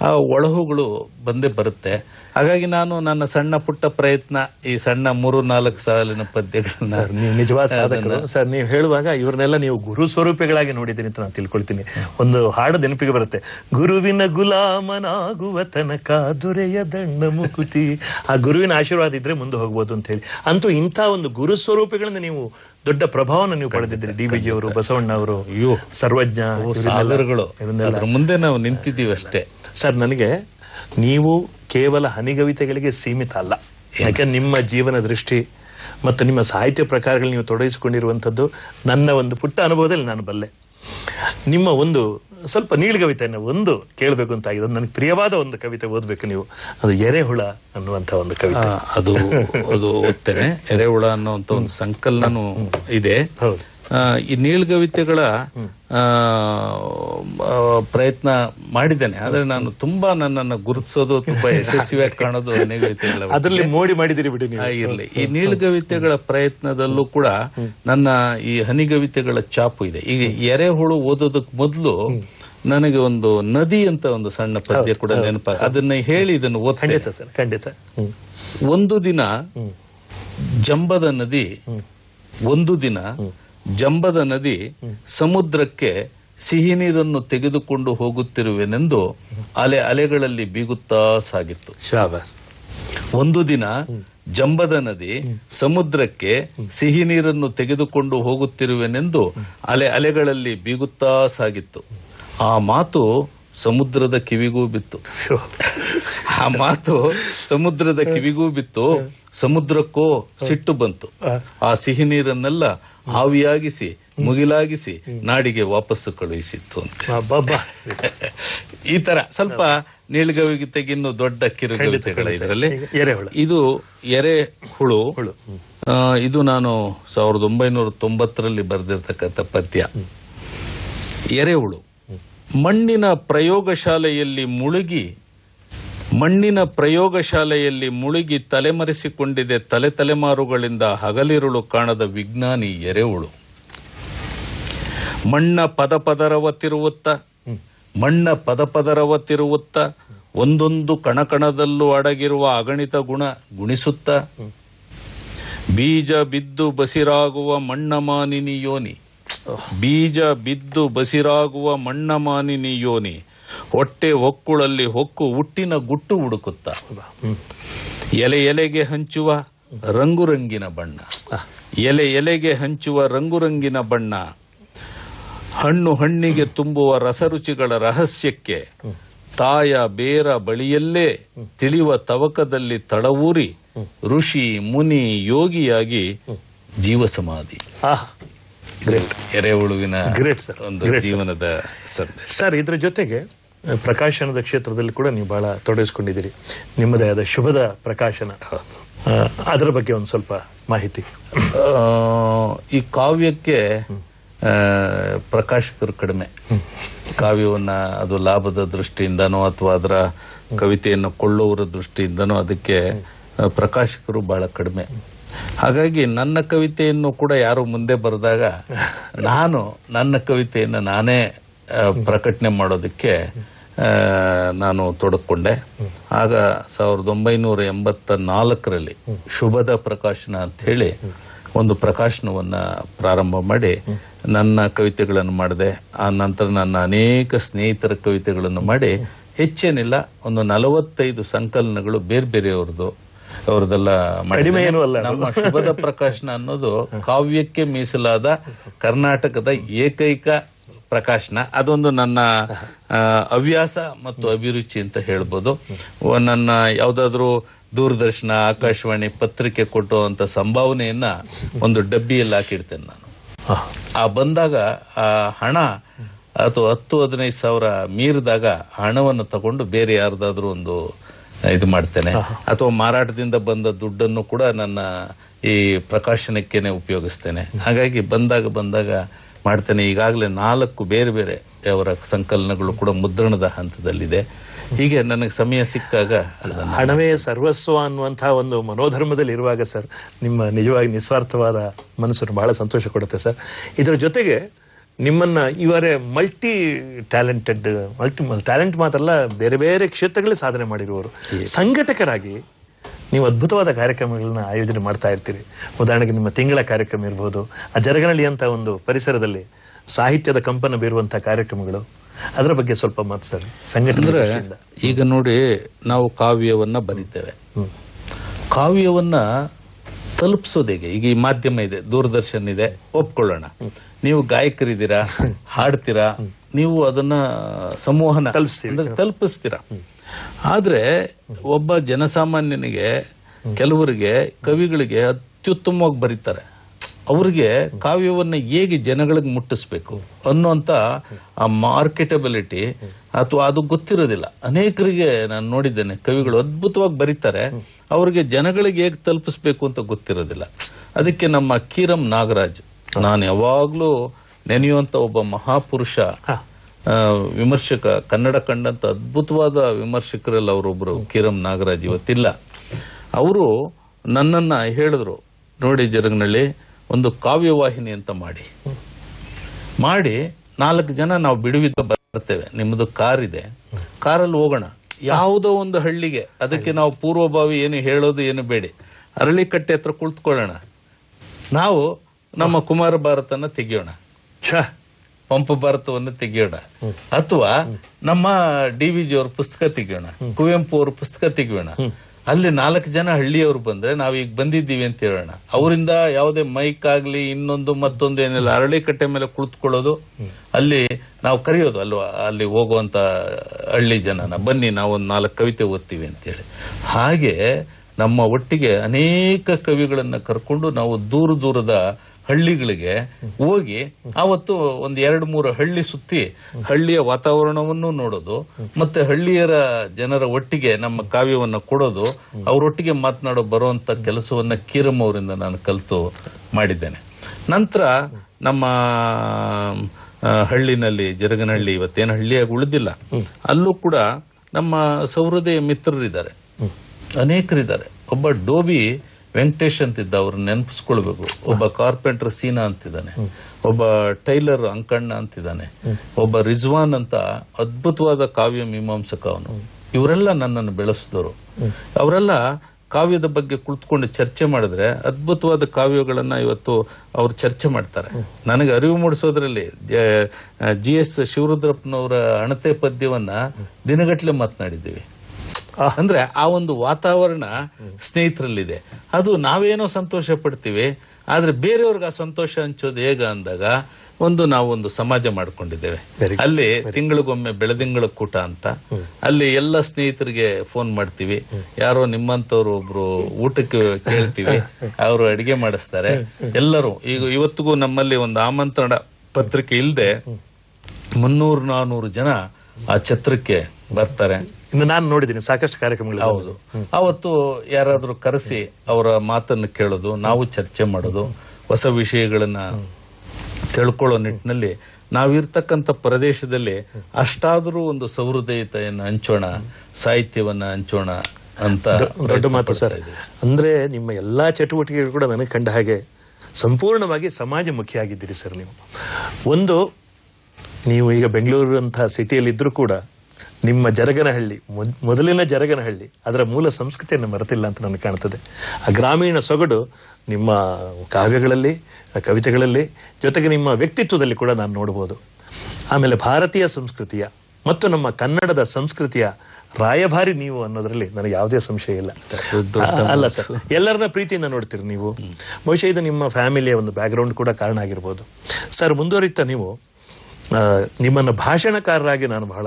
ಆ ಒಳಹುಗಳು ಬಂದೇ ಬರುತ್ತೆ. ಹಾಗಾಗಿ ನಾನು ನನ್ನ ಸಣ್ಣ ಪುಟ್ಟ ಪ್ರಯತ್ನ ಈ ಸಣ್ಣ ಮೂರು ನಾಲ್ಕು ಸಾಲಿನ ಪದ್ಯಗಳನ್ನ ಸರ್ ನೀವು ನಿಜವಾದ ಸಾಧಕರು. ಸರ್ ನೀವು ಹೇಳುವಾಗ ಇವ್ರನ್ನೆಲ್ಲ ನೀವು ಗುರು ಸ್ವರೂಪಿಗಳಾಗಿ ನೋಡಿದ್ದೀನಿ ಅಂತ ನಾನು ತಿಳ್ಕೊಳ್ತೀನಿ. ಒಂದು ಹಾಡು ನೆನಪಿಗೆ ಬರುತ್ತೆ. ಗುರುವಿನ ಗುಲಾಮನಾಗುವ ತನಕ ದೊರೆಯ ದಂಡ ಮುಕುತಿ. ಆ ಗುರುವಿನ ಆಶೀರ್ವಾದ ಇದ್ರೆ ಮುಂದೆ ಹೋಗ್ಬೋದು ಅಂತ ಹೇಳಿ. ಅಂತೂ ಇಂಥ ಒಂದು ಗುರು ಸ್ವರೂಪಿಗಳನ್ನ ನೀವು ದೊಡ್ಡ ಪ್ರಭಾವನ ನೀವು ಪಡೆದಿದ್ದೀರಿ. ಡಿ ವಿಜಿ ಅವರು ಬಸವಣ್ಣ ಅವರು ಸರ್ವಜ್ಞ ಮುಂದೆ ನಾವು ನಿಂತಿದ್ದೀವಿ ಅಷ್ಟೇ. ಸರ್ ನನಗೆ ನೀವು ಕೇವಲ ಹನಿಗವಿತೆಗಳಿಗೆ ಸೀಮಿತ ಅಲ್ಲ. ಯಾಕೆ ನಿಮ್ಮ ಜೀವನ ದೃಷ್ಟಿ ಮತ್ತು ನಿಮ್ಮ ಸಾಹಿತ್ಯ ಪ್ರಕಾರಗಳು ನೀವು ತೊಡಗಿಸಿಕೊಂಡಿರುವಂಥದ್ದು ನನ್ನ ಒಂದು ಪುಟ್ಟ ಅನುಭವದಲ್ಲಿ ನಾನು ಬಲ್ಲೆ. ನಿಮ್ಮ ಒಂದು ಸ್ವಲ್ಪ ನೀಳ್ಗವಿತೆಯನ್ನು ಒಂದು ಕೇಳಬೇಕು ಅಂತ ಆಗಿದೆ. ನನಗೆ ಪ್ರಿಯವಾದ ಒಂದು ಕವಿತೆ ಓದಬೇಕು ನೀವು. ಅದು ಎರೆಹುಳ ಅನ್ನುವಂಥ ಒಂದು ಕವಿತೆ. ಅದು ಅದು ಓದ್ತೇನೆ. ಎರೆಹುಳ ಅನ್ನುವಂಥ ಒಂದು ಸಂಕಲನನೂ ಇದೆ. ಹೌದು. ಆ, ಈ ನೀಳ್ಗವಿತೆಗಳ ಪ್ರಯತ್ನ ಮಾಡಿದ್ದೇನೆ. ಆದ್ರೆ ನಾನು ತುಂಬಾ ನನ್ನನ್ನು ಗುರುತಿಸೋದು ತುಂಬಾ ಯಶಸ್ವಿಯಾಗಿ ಕಾಣೋದು ನೀಲಗವಿತೆಗಳ ಅದರಲ್ಲಿ ಮೋಡಿ ಮಾಡಿದಿರಿ ಬಿಡಿ ಇರ್ಲಿ. ಈ ನೀಳ್ಗವಿತೆಗಳ ಪ್ರಯತ್ನದಲ್ಲೂ ಕೂಡ ನನ್ನ ಈ ಹನಿಗವಿತೆಗಳ ಚಾಪು ಇದೆ. ಈಗ ಎರೆಹುಳು ಓದೋದಕ್ ಮೊದಲು ನನಗೆ ಒಂದು ನದಿ ಅಂತ ಒಂದು ಸಣ್ಣ ಪದ್ಯ ಕೂಡ ನೆನಪ ಅದನ್ನ ಹೇಳಿ ಇದನ್ನು ಓದ್ತೇನೆ. ಖಂಡಿತ ಒಂದು ದಿನ ಜಂಬದ ನದಿ ಒಂದು ದಿನ ಜಂಬದ ನದಿ ಸಮುದ್ರಕ್ಕೆ ಸಿಹಿ ನೀರನ್ನು ತೆಗೆದುಕೊಂಡು ಹೋಗುತ್ತಿರುವೆನೆಂದು ಅಲೆ ಅಲೆಗಳಲ್ಲಿ ಬೀಗುತ್ತಾ ಸಾಗಿತ್ತು. ಒಂದು ದಿನ ಜಂಬದ ನದಿ ಸಮುದ್ರಕ್ಕೆ ಸಿಹಿ ನೀರನ್ನು ತೆಗೆದುಕೊಂಡು ಹೋಗುತ್ತಿರುವೆನೆಂದು ಅಲೆ ಅಲೆಗಳಲ್ಲಿ ಬೀಗುತ್ತಾ ಸಾಗಿತ್ತು. ಆ ಮಾತು ಸಮುದ್ರದ ಕಿವಿಗೂ ಬಿತ್ತು. ಆ ಮಾತು ಸಮುದ್ರದ ಕಿವಿಗೂ ಬಿತ್ತು ಸಮುದ್ರಕ್ಕೋ ಸಿಟ್ಟು ಬಂತು. ಆ ಸಿಹಿ ನೀರನ್ನೆಲ್ಲ ಆವಿಯಾಗಿಸಿ ಮುಗಿಲಾಗಿಸಿ ನಾಡಿಗೆ ವಾಪಸ್ಸು ಕಳುಹಿಸಿತ್ತು ಅಂತ. ಈ ತರ ಸ್ವಲ್ಪ ನೀಳ್ಗವಿಗಿತೆಗೆ ಇನ್ನು ದೊಡ್ಡ ಕಿರುಗವಿತೆಗಳ ಇದರಲ್ಲಿ. ಇದು ಎರೆ ಹುಳು. ಇದು ನಾನು ಸಾವಿರದ ಒಂಬೈನೂರ ತೊಂಬತ್ತರಲ್ಲಿ ಬರೆದಿರ್ತಕ್ಕಂಥ ಪದ್ಯ. ಎರೆಹುಳು ಮಣ್ಣಿನ ಪ್ರಯೋಗಶಾಲೆಯಲ್ಲಿ ಮುಳುಗಿ, ಮಣ್ಣಿನ ಪ್ರಯೋಗಶಾಲೆಯಲ್ಲಿ ಮುಳುಗಿ ತಲೆಮರೆಸಿಕೊಂಡಿದೆ ತಲೆ ತಲೆಮಾರುಗಳಿಂದ ಹಗಲಿರುಳು ಕಾಣದ ವಿಜ್ಞಾನಿ ಎರೆಹುಳು. ಮಣ್ಣ ಪದ ಪದರವ ಮಣ್ಣ ಪದ ಪದರವ ಒಂದೊಂದು ಕಣಕಣದಲ್ಲೂ ಅಡಗಿರುವ ಅಗಣಿತ ಗುಣ ಗುಣಿಸುತ್ತ. ಬೀಜ ಬಿದ್ದು ಬಸಿರಾಗುವ ಮಣ್ಣ ಮಾನಿನಿ ಯೋನಿ ಬೀಜ ಬಿದ್ದು ಬಸಿರಾಗುವ ಮಣ್ಣ ಮಾನಿನಿ ಯೋನಿ ಹೊಟ್ಟೆ ಹೊಕ್ಕುಳಲ್ಲಿ ಹೊಕ್ಕು ಹುಟ್ಟಿನ ಗುಟ್ಟು ಹುಡುಕುತ್ತ. ಎಲೆ ಎಲೆಗೆ ಹಂಚುವ ರಂಗುರಂಗಿನ ಬಣ್ಣ. ಎಲೆ ಎಲೆಗೆ ಹಂಚುವ ರಂಗುರಂಗಿನ ಬಣ್ಣ. ಹಣ್ಣು ಹಣ್ಣಿಗೆ ತುಂಬುವ ರಸರುಚಿಗಳ ರಹಸ್ಯಕ್ಕೆ. ತಾಯ ಬೇರ ಬಳಿಯಲ್ಲೇ ತಿಳಿವ ತವಕದಲ್ಲಿ ತಳವೂರಿ. ಋಷಿ, ಮುನಿ, ಯೋಗಿಯಾಗಿ ಜೀವ ಸಮಾಧಿ ಗ್ರೇಟ್ ಎರೆಹುಳುವಿನ ಗ್ರೇಟ್ ಸರ್ ಒಂದು ಜೀವನದ ಸರ್ ಇದ್ರ ಜೊತೆಗೆ ಪ್ರಕಾಶನದ ಕ್ಷೇತ್ರದಲ್ಲಿ ಕೂಡ ನೀವು ಬಹಳ ತೊಡಗಿಸ್ಕೊಂಡಿದ್ದೀರಿ. ನಿಮ್ಮದೇ ಆದ ಶುಭದ ಪ್ರಕಾಶನ. ಅದರ ಬಗ್ಗೆ ಒಂದು ಸ್ವಲ್ಪ ಮಾಹಿತಿ. ಈ ಕಾವ್ಯಕ್ಕೆ ಆ, ಪ್ರಕಾಶಕರು ಕಡಿಮೆ. ಕಾವ್ಯವನ್ನ ಅದು ಲಾಭದ ದೃಷ್ಟಿಯಿಂದನೋ ಅಥವಾ ಅದರ ಕವಿತೆಯನ್ನು ಕೊಳ್ಳುವರ ದೃಷ್ಟಿಯಿಂದನೋ ಅದಕ್ಕೆ ಪ್ರಕಾಶಕರು ಬಹಳ ಕಡಿಮೆ. ಹಾಗಾಗಿ ನನ್ನ ಕವಿತೆಯನ್ನು ಕೂಡ ಯಾರು ಮುಂದೆ ಬರೆದಾಗ ನಾನು ನನ್ನ ಕವಿತೆಯನ್ನು ನಾನೇ ಪ್ರಕಟಣೆ ಮಾಡೋದಕ್ಕೆ ನಾನು ತೊಡಕೊಂಡೆ. ಆಗ ಸಾವಿರದ ಒಂಬೈನೂರ ಎಂಬತ್ತ ನಾಲ್ಕರಲ್ಲಿ ಶುಭದ ಪ್ರಕಾಶನ ಅಂತ ಹೇಳಿ ಒಂದು ಪ್ರಕಾಶನವನ್ನ ಪ್ರಾರಂಭ ಮಾಡಿ ನನ್ನ ಕವಿತೆಗಳನ್ನು ಮಾಡಿದೆ. ಆ ನಂತರ ನನ್ನ ಅನೇಕ ಸ್ನೇಹಿತರ ಕವಿತೆಗಳನ್ನು ಮಾಡಿ, ಹೆಚ್ಚೇನಿಲ್ಲ, ಒಂದು ನಲವತ್ತೈದು ಸಂಕಲನಗಳು ಬೇರೆ ಬೇರೆಯವ್ರದ್ದು ಅವ್ರದ್ದೆಲ್ಲ ಮಾಡಿದ್ದೇನೆ. ಕಡಿಮೆ ಏನೂ ಅಲ್ಲ. ನಮ್ಮ ಶುಭದ ಪ್ರಕಾಶನ ಅನ್ನೋದು ಕಾವ್ಯಕ್ಕೆ ಮೀಸಲಾದ ಕರ್ನಾಟಕದ ಏಕೈಕ ಪ್ರಕಾಶನ. ಅದೊಂದು ನನ್ನ ಹವ್ಯಾಸ ಮತ್ತು ಅಭಿರುಚಿ ಅಂತ ಹೇಳ್ಬೋದು. ನನ್ನ ಯಾವ್ದಾದ್ರು ದೂರದರ್ಶನ ಆಕಾಶವಾಣಿ ಪತ್ರಿಕೆ ಕೊಟ್ಟುವಂತ ಸಂಭಾವನೆಯನ್ನ ಒಂದು ಡಬ್ಬಿಯಲ್ಲಿ ಹಾಕಿಡ್ತೇನೆ ನಾನು. ಆ ಬಂದಾಗ ಆ ಹಣ ಅಥವಾ ಹತ್ತು ಹದಿನೈದು ಸಾವಿರ ಮೀರಿದಾಗ ಹಣವನ್ನು ತಗೊಂಡು ಬೇರೆ ಯಾರ್ದಾದ್ರೂ ಒಂದು ಇದು ಮಾಡ್ತೇನೆ. ಅಥವಾ ಮಾರಾಟದಿಂದ ಬಂದ ದುಡ್ಡನ್ನು ಕೂಡ ನನ್ನ ಈ ಪ್ರಕಾಶನಕ್ಕೇನೆ ಉಪಯೋಗಿಸ್ತೇನೆ. ಹಾಗಾಗಿ ಬಂದಾಗ ಬಂದಾಗ ಮಾಡ್ತೇನೆ. ಈಗಾಗಲೇ ನಾಲ್ಕು ಬೇರೆ ಬೇರೆ ಅವರ ಸಂಕಲನಗಳು ಕೂಡ ಮುದ್ರಣದ ಹಂತದಲ್ಲಿದೆ. ಹೀಗೆ ನನಗೆ ಸಮಯ ಸಿಕ್ಕಾಗ ಹಣವೇ ಸರ್ವಸ್ವ ಅನ್ನುವಂತಹ ಒಂದು ಮನೋಧರ್ಮದಲ್ಲಿ ಇರುವಾಗ ಸರ್ ನಿಮ್ಮ ನಿಜವಾಗಿ ನಿಸ್ವಾರ್ಥವಾದ ಮನಸ್ಸನ್ನು ಬಹಳ ಸಂತೋಷ ಕೊಡುತ್ತೆ ಸರ್. ಇದರ ಜೊತೆಗೆ ನಿಮ್ಮನ್ನ ಇವರೇ ಮಲ್ಟಿ ಟ್ಯಾಲೆಂಟೆಡ್ ಮಲ್ಟಿ ಟ್ಯಾಲೆಂಟ್ ಮಾತ್ರಲ್ಲ ಬೇರೆ ಬೇರೆ ಕ್ಷೇತ್ರಗಳಲ್ಲಿ ಸಾಧನೆ ಮಾಡಿರುವವರು. ಸಂಘಟಕರಾಗಿ ನೀವು ಅದ್ಭುತವಾದ ಕಾರ್ಯಕ್ರಮಗಳನ್ನ ಆಯೋಜನೆ ಮಾಡ್ತಾ ಇರ್ತೀರಿ. ಉದಾಹರಣೆಗೆ ನಿಮ್ಮ ತಿಂಗಳ ಕಾರ್ಯಕ್ರಮ ಇರ್ಬೋದು ಆ ಜರಗನಳ್ಳಿ ಅಂತ ಒಂದು ಪರಿಸರದಲ್ಲಿ ಸಾಹಿತ್ಯದ ಕಂಪನ ಬೀರುವಂತಹ ಕಾರ್ಯಕ್ರಮಗಳು. ಅದರ ಬಗ್ಗೆ ಸ್ವಲ್ಪ ಮಾತು ಸರ್ ಸಂಘಟನೆ ಈಗ ನೋಡಿ ನಾವು ಕಾವ್ಯವನ್ನ ಬರೀತೇವೆ. ಕಾವ್ಯವನ್ನ ತಲುಪಿಸೋದು ಹೇಗೆ ಈಗ ಈ ಮಾಧ್ಯಮ ಇದೆ ದೂರದರ್ಶನ್ ಇದೆ ಒಪ್ಕೊಳ್ಳೋಣ. ನೀವು ಗಾಯಕರಿದ್ದೀರಾ ಹಾಡ್ತೀರಾ ನೀವು ಅದನ್ನ ಸಂವಹನ ತಲುಪಿಸ್ತೀರಿ. ಆದ್ರೆ ಒಬ್ಬ ಜನಸಾಮಾನ್ಯನಿಗೆ ಕೆಲವರಿಗೆ ಕವಿಗಳಿಗೆ ಅತ್ಯುತ್ತಮವಾಗಿ ಬರೀತಾರೆ. ಅವರಿಗೆ ಕಾವ್ಯವನ್ನು ಹೇಗೆ ಜನಗಳಿಗೆ ಮುಟ್ಟಿಸ್ಬೇಕು ಅನ್ನುವಂತ ಆ ಮಾರ್ಕೆಟಬಿಲಿಟಿ ಅಥವಾ ಅದು ಗೊತ್ತಿರೋದಿಲ್ಲ. ಅನೇಕರಿಗೆ ನಾನು ನೋಡಿದ್ದೇನೆ ಕವಿಗಳು ಅದ್ಭುತವಾಗಿ ಬರೀತಾರೆ ಅವರಿಗೆ ಜನಗಳಿಗೆ ಹೇಗೆ ತಲುಪಿಸ್ಬೇಕು ಅಂತ ಗೊತ್ತಿರೋದಿಲ್ಲ. ಅದಕ್ಕೆ ನಮ್ಮ ಕೀರಂ ನಾಗರಾಜ್ ನಾನು ಯಾವಾಗಲೂ ನೆನೆಯುವಂತ ಒಬ್ಬ ಮಹಾಪುರುಷ ವಿಮರ್ಶಕ ಕನ್ನಡ ಕಂಡಂತ ಅದ್ಭುತವಾದ ವಿಮರ್ಶಕರಲ್ಲಿ ಅವರೊಬ್ರು ಕಿರಂ ನಾಗರಾಜ್ ಇವತ್ತಿಲ್ಲ. ಅವರು ನನ್ನನ್ನ ಹೇಳಿದ್ರು ನೋಡಿ ಜರಗ್ನಳ್ಳಿ ಒಂದು ಕಾವ್ಯವಾಹಿನಿ ಅಂತ ಮಾಡಿ. ಮಾಡಿ ನಾಲ್ಕು ಜನ ನಾವು ಬಿಡುವಿದ್ದ ಬರ್ತೇವೆ. ನಿಮ್ಮದು ಕಾರ್ ಇದೆ ಕಾರಲ್ಲಿ ಹೋಗೋಣ. ಯಾವುದೋ ಒಂದು ಹಳ್ಳಿಗೆ. ಅದಕ್ಕೆ ನಾವು ಪೂರ್ವಭಾವಿ ಏನು ಹೇಳೋದು ಏನು ಬೇಡಿ. ಅರಳಿಕಟ್ಟೆ ಹತ್ರ ಕುಳಿತುಕೊಳ್ಳೋಣ. ನಾವು ನಮ್ಮ ಕುಮಾರ ಭಾರತನ ತೆಗಿಯೋಣ. ಛ, ಪಂಪ ಭಾರತವನ್ನು ತೆಗಿಯೋಣ. ಅಥವಾ ನಮ್ಮ ಡಿ ವಿ ಜಿ ಅವ್ರ ಪುಸ್ತಕ ತೆಗಿಯೋಣ. ಕುವೆಂಪು ಅವ್ರ ಪುಸ್ತಕ ತೆಗಿಯೋಣ. ಅಲ್ಲಿ ನಾಲ್ಕು ಜನ ಹಳ್ಳಿಯವರು ಬಂದ್ರೆ ನಾವ್ ಈಗ ಬಂದಿದ್ದೀವಿ ಅಂತ ಹೇಳೋಣ. ಅವರಿಂದ ಯಾವುದೇ ಮೈಕ್ ಆಗ್ಲಿ, ಇನ್ನೊಂದು ಮತ್ತೊಂದು ಏನಿಲ್ಲ, ಅರಳಿ ಕಟ್ಟೆ ಮೇಲೆ ಕುಳಿತುಕೊಳ್ಳೋದು, ಅಲ್ಲಿ ನಾವು ಕರೆಯೋದು ಅಲ್ವಾ ಅಲ್ಲಿ ಹೋಗುವಂತ ಹಳ್ಳಿ ಜನನ. ಬನ್ನಿ ನಾವು ಒಂದು ನಾಲ್ಕು ಕವಿತೆ ಓದ್ತೀವಿ ಅಂತೇಳಿ ಹಾಗೆ ನಮ್ಮ ಒಟ್ಟಿಗೆ ಅನೇಕ ಕವಿಗಳನ್ನ ಕರ್ಕೊಂಡು ನಾವು ದೂರ ದೂರದ ಹಳ್ಳಿಗಳಿಗೆ ಹೋಗಿ ಅವತ್ತು ಒಂದ್ ಎರಡು ಮೂರು ಹಳ್ಳಿ ಸುತ್ತಿ ಹಳ್ಳಿಯ ವಾತಾವರಣವನ್ನು ನೋಡೋದು, ಮತ್ತೆ ಹಳ್ಳಿಯರ ಜನರ ಒಟ್ಟಿಗೆ ನಮ್ಮ ಕಾವ್ಯವನ್ನ ಕೊಡೋದು, ಅವರೊಟ್ಟಿಗೆ ಮಾತನಾಡೋ ಬರುವಂತ ಕೆಲಸವನ್ನ ಕೀರಮ್ ಅವರಿಂದ ನಾನು ಕಲಿತು ಮಾಡಿದ್ದೇನೆ. ನಂತರ ನಮ್ಮ ಹಳ್ಳಿನಲ್ಲಿ, ಜರಗನಹಳ್ಳಿ ಇವತ್ತೇನು ಹಳ್ಳಿಯಾಗಿ ಉಳಿದಿಲ್ಲ. ಅಲ್ಲೂ ಕೂಡ ನಮ್ಮ ಸೌಹೃದಯ ಮಿತ್ರರಿದ್ದಾರೆ. ಅನೇಕರಿದ್ದಾರೆ. ಒಬ್ಬ ಡೋಬಿ ವೆಂಕಟೇಶ್ ಅಂತಿದ್ದ ಅವ್ರನ್ನ ನೆನಪಿಸ್ಕೊಳ್ಬೇಕು. ಒಬ್ಬ ಕಾರ್ಪೆಂಟರ್ ಸೀನಾ ಅಂತಿದ್ದಾನೆ. ಒಬ್ಬ ಟೈಲರ್ ಅಂಕಣ್ಣ ಅಂತಿದ್ದಾನೆ. ಒಬ್ಬ ರಿಜ್ವಾನ್ ಅಂತ ಅದ್ಭುತವಾದ ಕಾವ್ಯ ಮೀಮಾಂಸಕ ಅವನು. ಇವರೆಲ್ಲ ನನ್ನನ್ನು ಬೆಳೆಸಿದವರು. ಅವರೆಲ್ಲ ಕಾವ್ಯದ ಬಗ್ಗೆ ಕುಳಿತುಕೊಂಡು ಚರ್ಚೆ ಮಾಡಿದ್ರೆ ಅದ್ಭುತವಾದ ಕಾವ್ಯಗಳನ್ನ ಇವತ್ತು ಅವರು ಚರ್ಚೆ ಮಾಡ್ತಾರೆ. ನನಗೆ ಅರಿವು ಮೂಡಿಸೋದ್ರಲ್ಲಿ, ಜಿ ಎಸ್ ಶಿವರುದ್ರಪ್ಪನವರ ಅಣತೆ ಪದ್ಯವನ್ನ ದಿನಗಟ್ಲೆ ಮಾತನಾಡಿದ್ದೀವಿ. ಅಂದ್ರೆ ಆ ಒಂದು ವಾತಾವರಣ ಸ್ನೇಹಿತರಲ್ಲಿದೆ. ಅದು ನಾವೇನೋ ಸಂತೋಷ ಪಡ್ತೀವಿ ಆದ್ರೆ ಬೇರೆಯವ್ರಿಗೆ ಆ ಸಂತೋಷ ಹಂಚೋದು ಹೇಗ ಅಂದಾಗ ಒಂದು ನಾವೊಂದು ಸಮಾಜ ಮಾಡ್ಕೊಂಡಿದ್ದೇವೆ. ಅಲ್ಲಿ ತಿಂಗಳಿಗೊಮ್ಮೆ ಬೆಳದಿಂಗಳ ಕೂಟ ಅಂತ ಅಲ್ಲಿ ಎಲ್ಲ ಸ್ನೇಹಿತರಿಗೆ ಫೋನ್ ಮಾಡ್ತೀವಿ. ಯಾರೋ ನಿಮ್ಮಂತವ್ರು ಒಬ್ರು ಊಟಕ್ಕೆ ಕೇಳ್ತೀವಿ ಅವರು ಅಡಿಗೆ ಮಾಡಿಸ್ತಾರೆ. ಎಲ್ಲರೂ ಈಗ ಇವತ್ತಿಗೂ ನಮ್ಮಲ್ಲಿ ಒಂದು ಆಮಂತ್ರಣ ಪತ್ರಿಕೆ ಇಲ್ಲದೆ ಮುನ್ನೂರು ನಾನೂರು ಜನ ಆ ಛತ್ರಕ್ಕೆ ಬರ್ತಾರೆ. ಇನ್ನು ನಾನು ನೋಡಿದ್ದೀನಿ ಸಾಕಷ್ಟು ಕಾರ್ಯಕ್ರಮಗಳು ಹೌದು. ಅವತ್ತು ಯಾರಾದರೂ ಕರೆಸಿ ಅವರ ಮಾತನ್ನು ಕೇಳೋದು ನಾವು ಚರ್ಚೆ ಮಾಡೋದು ಹೊಸ ವಿಷಯಗಳನ್ನ ತಿಳ್ಕೊಳ್ಳೋ ನಿಟ್ಟಿನಲ್ಲಿ ನಾವಿರ್ತಕ್ಕಂಥ ಪ್ರದೇಶದಲ್ಲಿ ಅಷ್ಟಾದರೂ ಒಂದು ಸೌಹೃದಯತೆಯನ್ನು ಹಂಚೋಣ ಸಾಹಿತ್ಯವನ್ನ ಹಂಚೋಣ ಅಂತ ದೊಡ್ಡ ಮಾತು ಸರ್. ಅಂದ್ರೆ ನಿಮ್ಮ ಎಲ್ಲಾ ಚಟುವಟಿಕೆಗಳು ಕೂಡ ನನಗೆ ಕಂಡ ಹಾಗೆ ಸಂಪೂರ್ಣವಾಗಿ ಸಮಾಜಮುಖಿ ಆಗಿದ್ದೀರಿ ಸರ್ ನೀವು. ಒಂದು ನೀವು ಈಗ ಬೆಂಗಳೂರು ಅಂತ ಸಿಟಿಯಲ್ಲಿ ಇದ್ರೂ ಕೂಡ ನಿಮ್ಮ ಜರಗನಹಳ್ಳಿ ಮೊದ್- ಮೊದಲಿನ ಜರಗನಹಳ್ಳಿ ಅದರ ಮೂಲ ಸಂಸ್ಕೃತಿಯನ್ನು ಮರೆತಿಲ್ಲ ಅಂತ ನನಗೆ ಕಾಣ್ತದೆ ಆ ಗ್ರಾಮೀಣ ಸೊಗಡು ನಿಮ್ಮ ಕಾವ್ಯಗಳಲ್ಲಿ ಕವಿತೆಗಳಲ್ಲಿ ಜೊತೆಗೆ ನಿಮ್ಮ ವ್ಯಕ್ತಿತ್ವದಲ್ಲಿ ಕೂಡ ನಾನು ನೋಡ್ಬೋದು ಆಮೇಲೆ ಭಾರತೀಯ ಸಂಸ್ಕೃತಿಯ ಮತ್ತು ನಮ್ಮ ಕನ್ನಡದ ಸಂಸ್ಕೃತಿಯ ರಾಯಭಾರಿ ನೀವು ಅನ್ನೋದ್ರಲ್ಲಿ ನನಗೆ ಯಾವುದೇ ಸಂಶಯ ಇಲ್ಲ. ಅಲ್ಲ ಸರ್ ಎಲ್ಲರನ್ನ ಪ್ರೀತಿಯಿಂದ ನೋಡ್ತೀರಿ ನೀವು. ಬಹುಶಃ ಇದು ನಿಮ್ಮ ಫ್ಯಾಮಿಲಿಯ ಒಂದು ಬ್ಯಾಕ್ಗ್ರೌಂಡ್ ಕೂಡ ಕಾರಣ ಆಗಿರ್ಬೋದು. ಸರ್ ಮುಂದುವರಿತಾ ನೀವು? ನಿಮ್ಮನ್ನ ಭಾಷಣಕಾರರಾಗಿ ನಾನು ಬಹಳ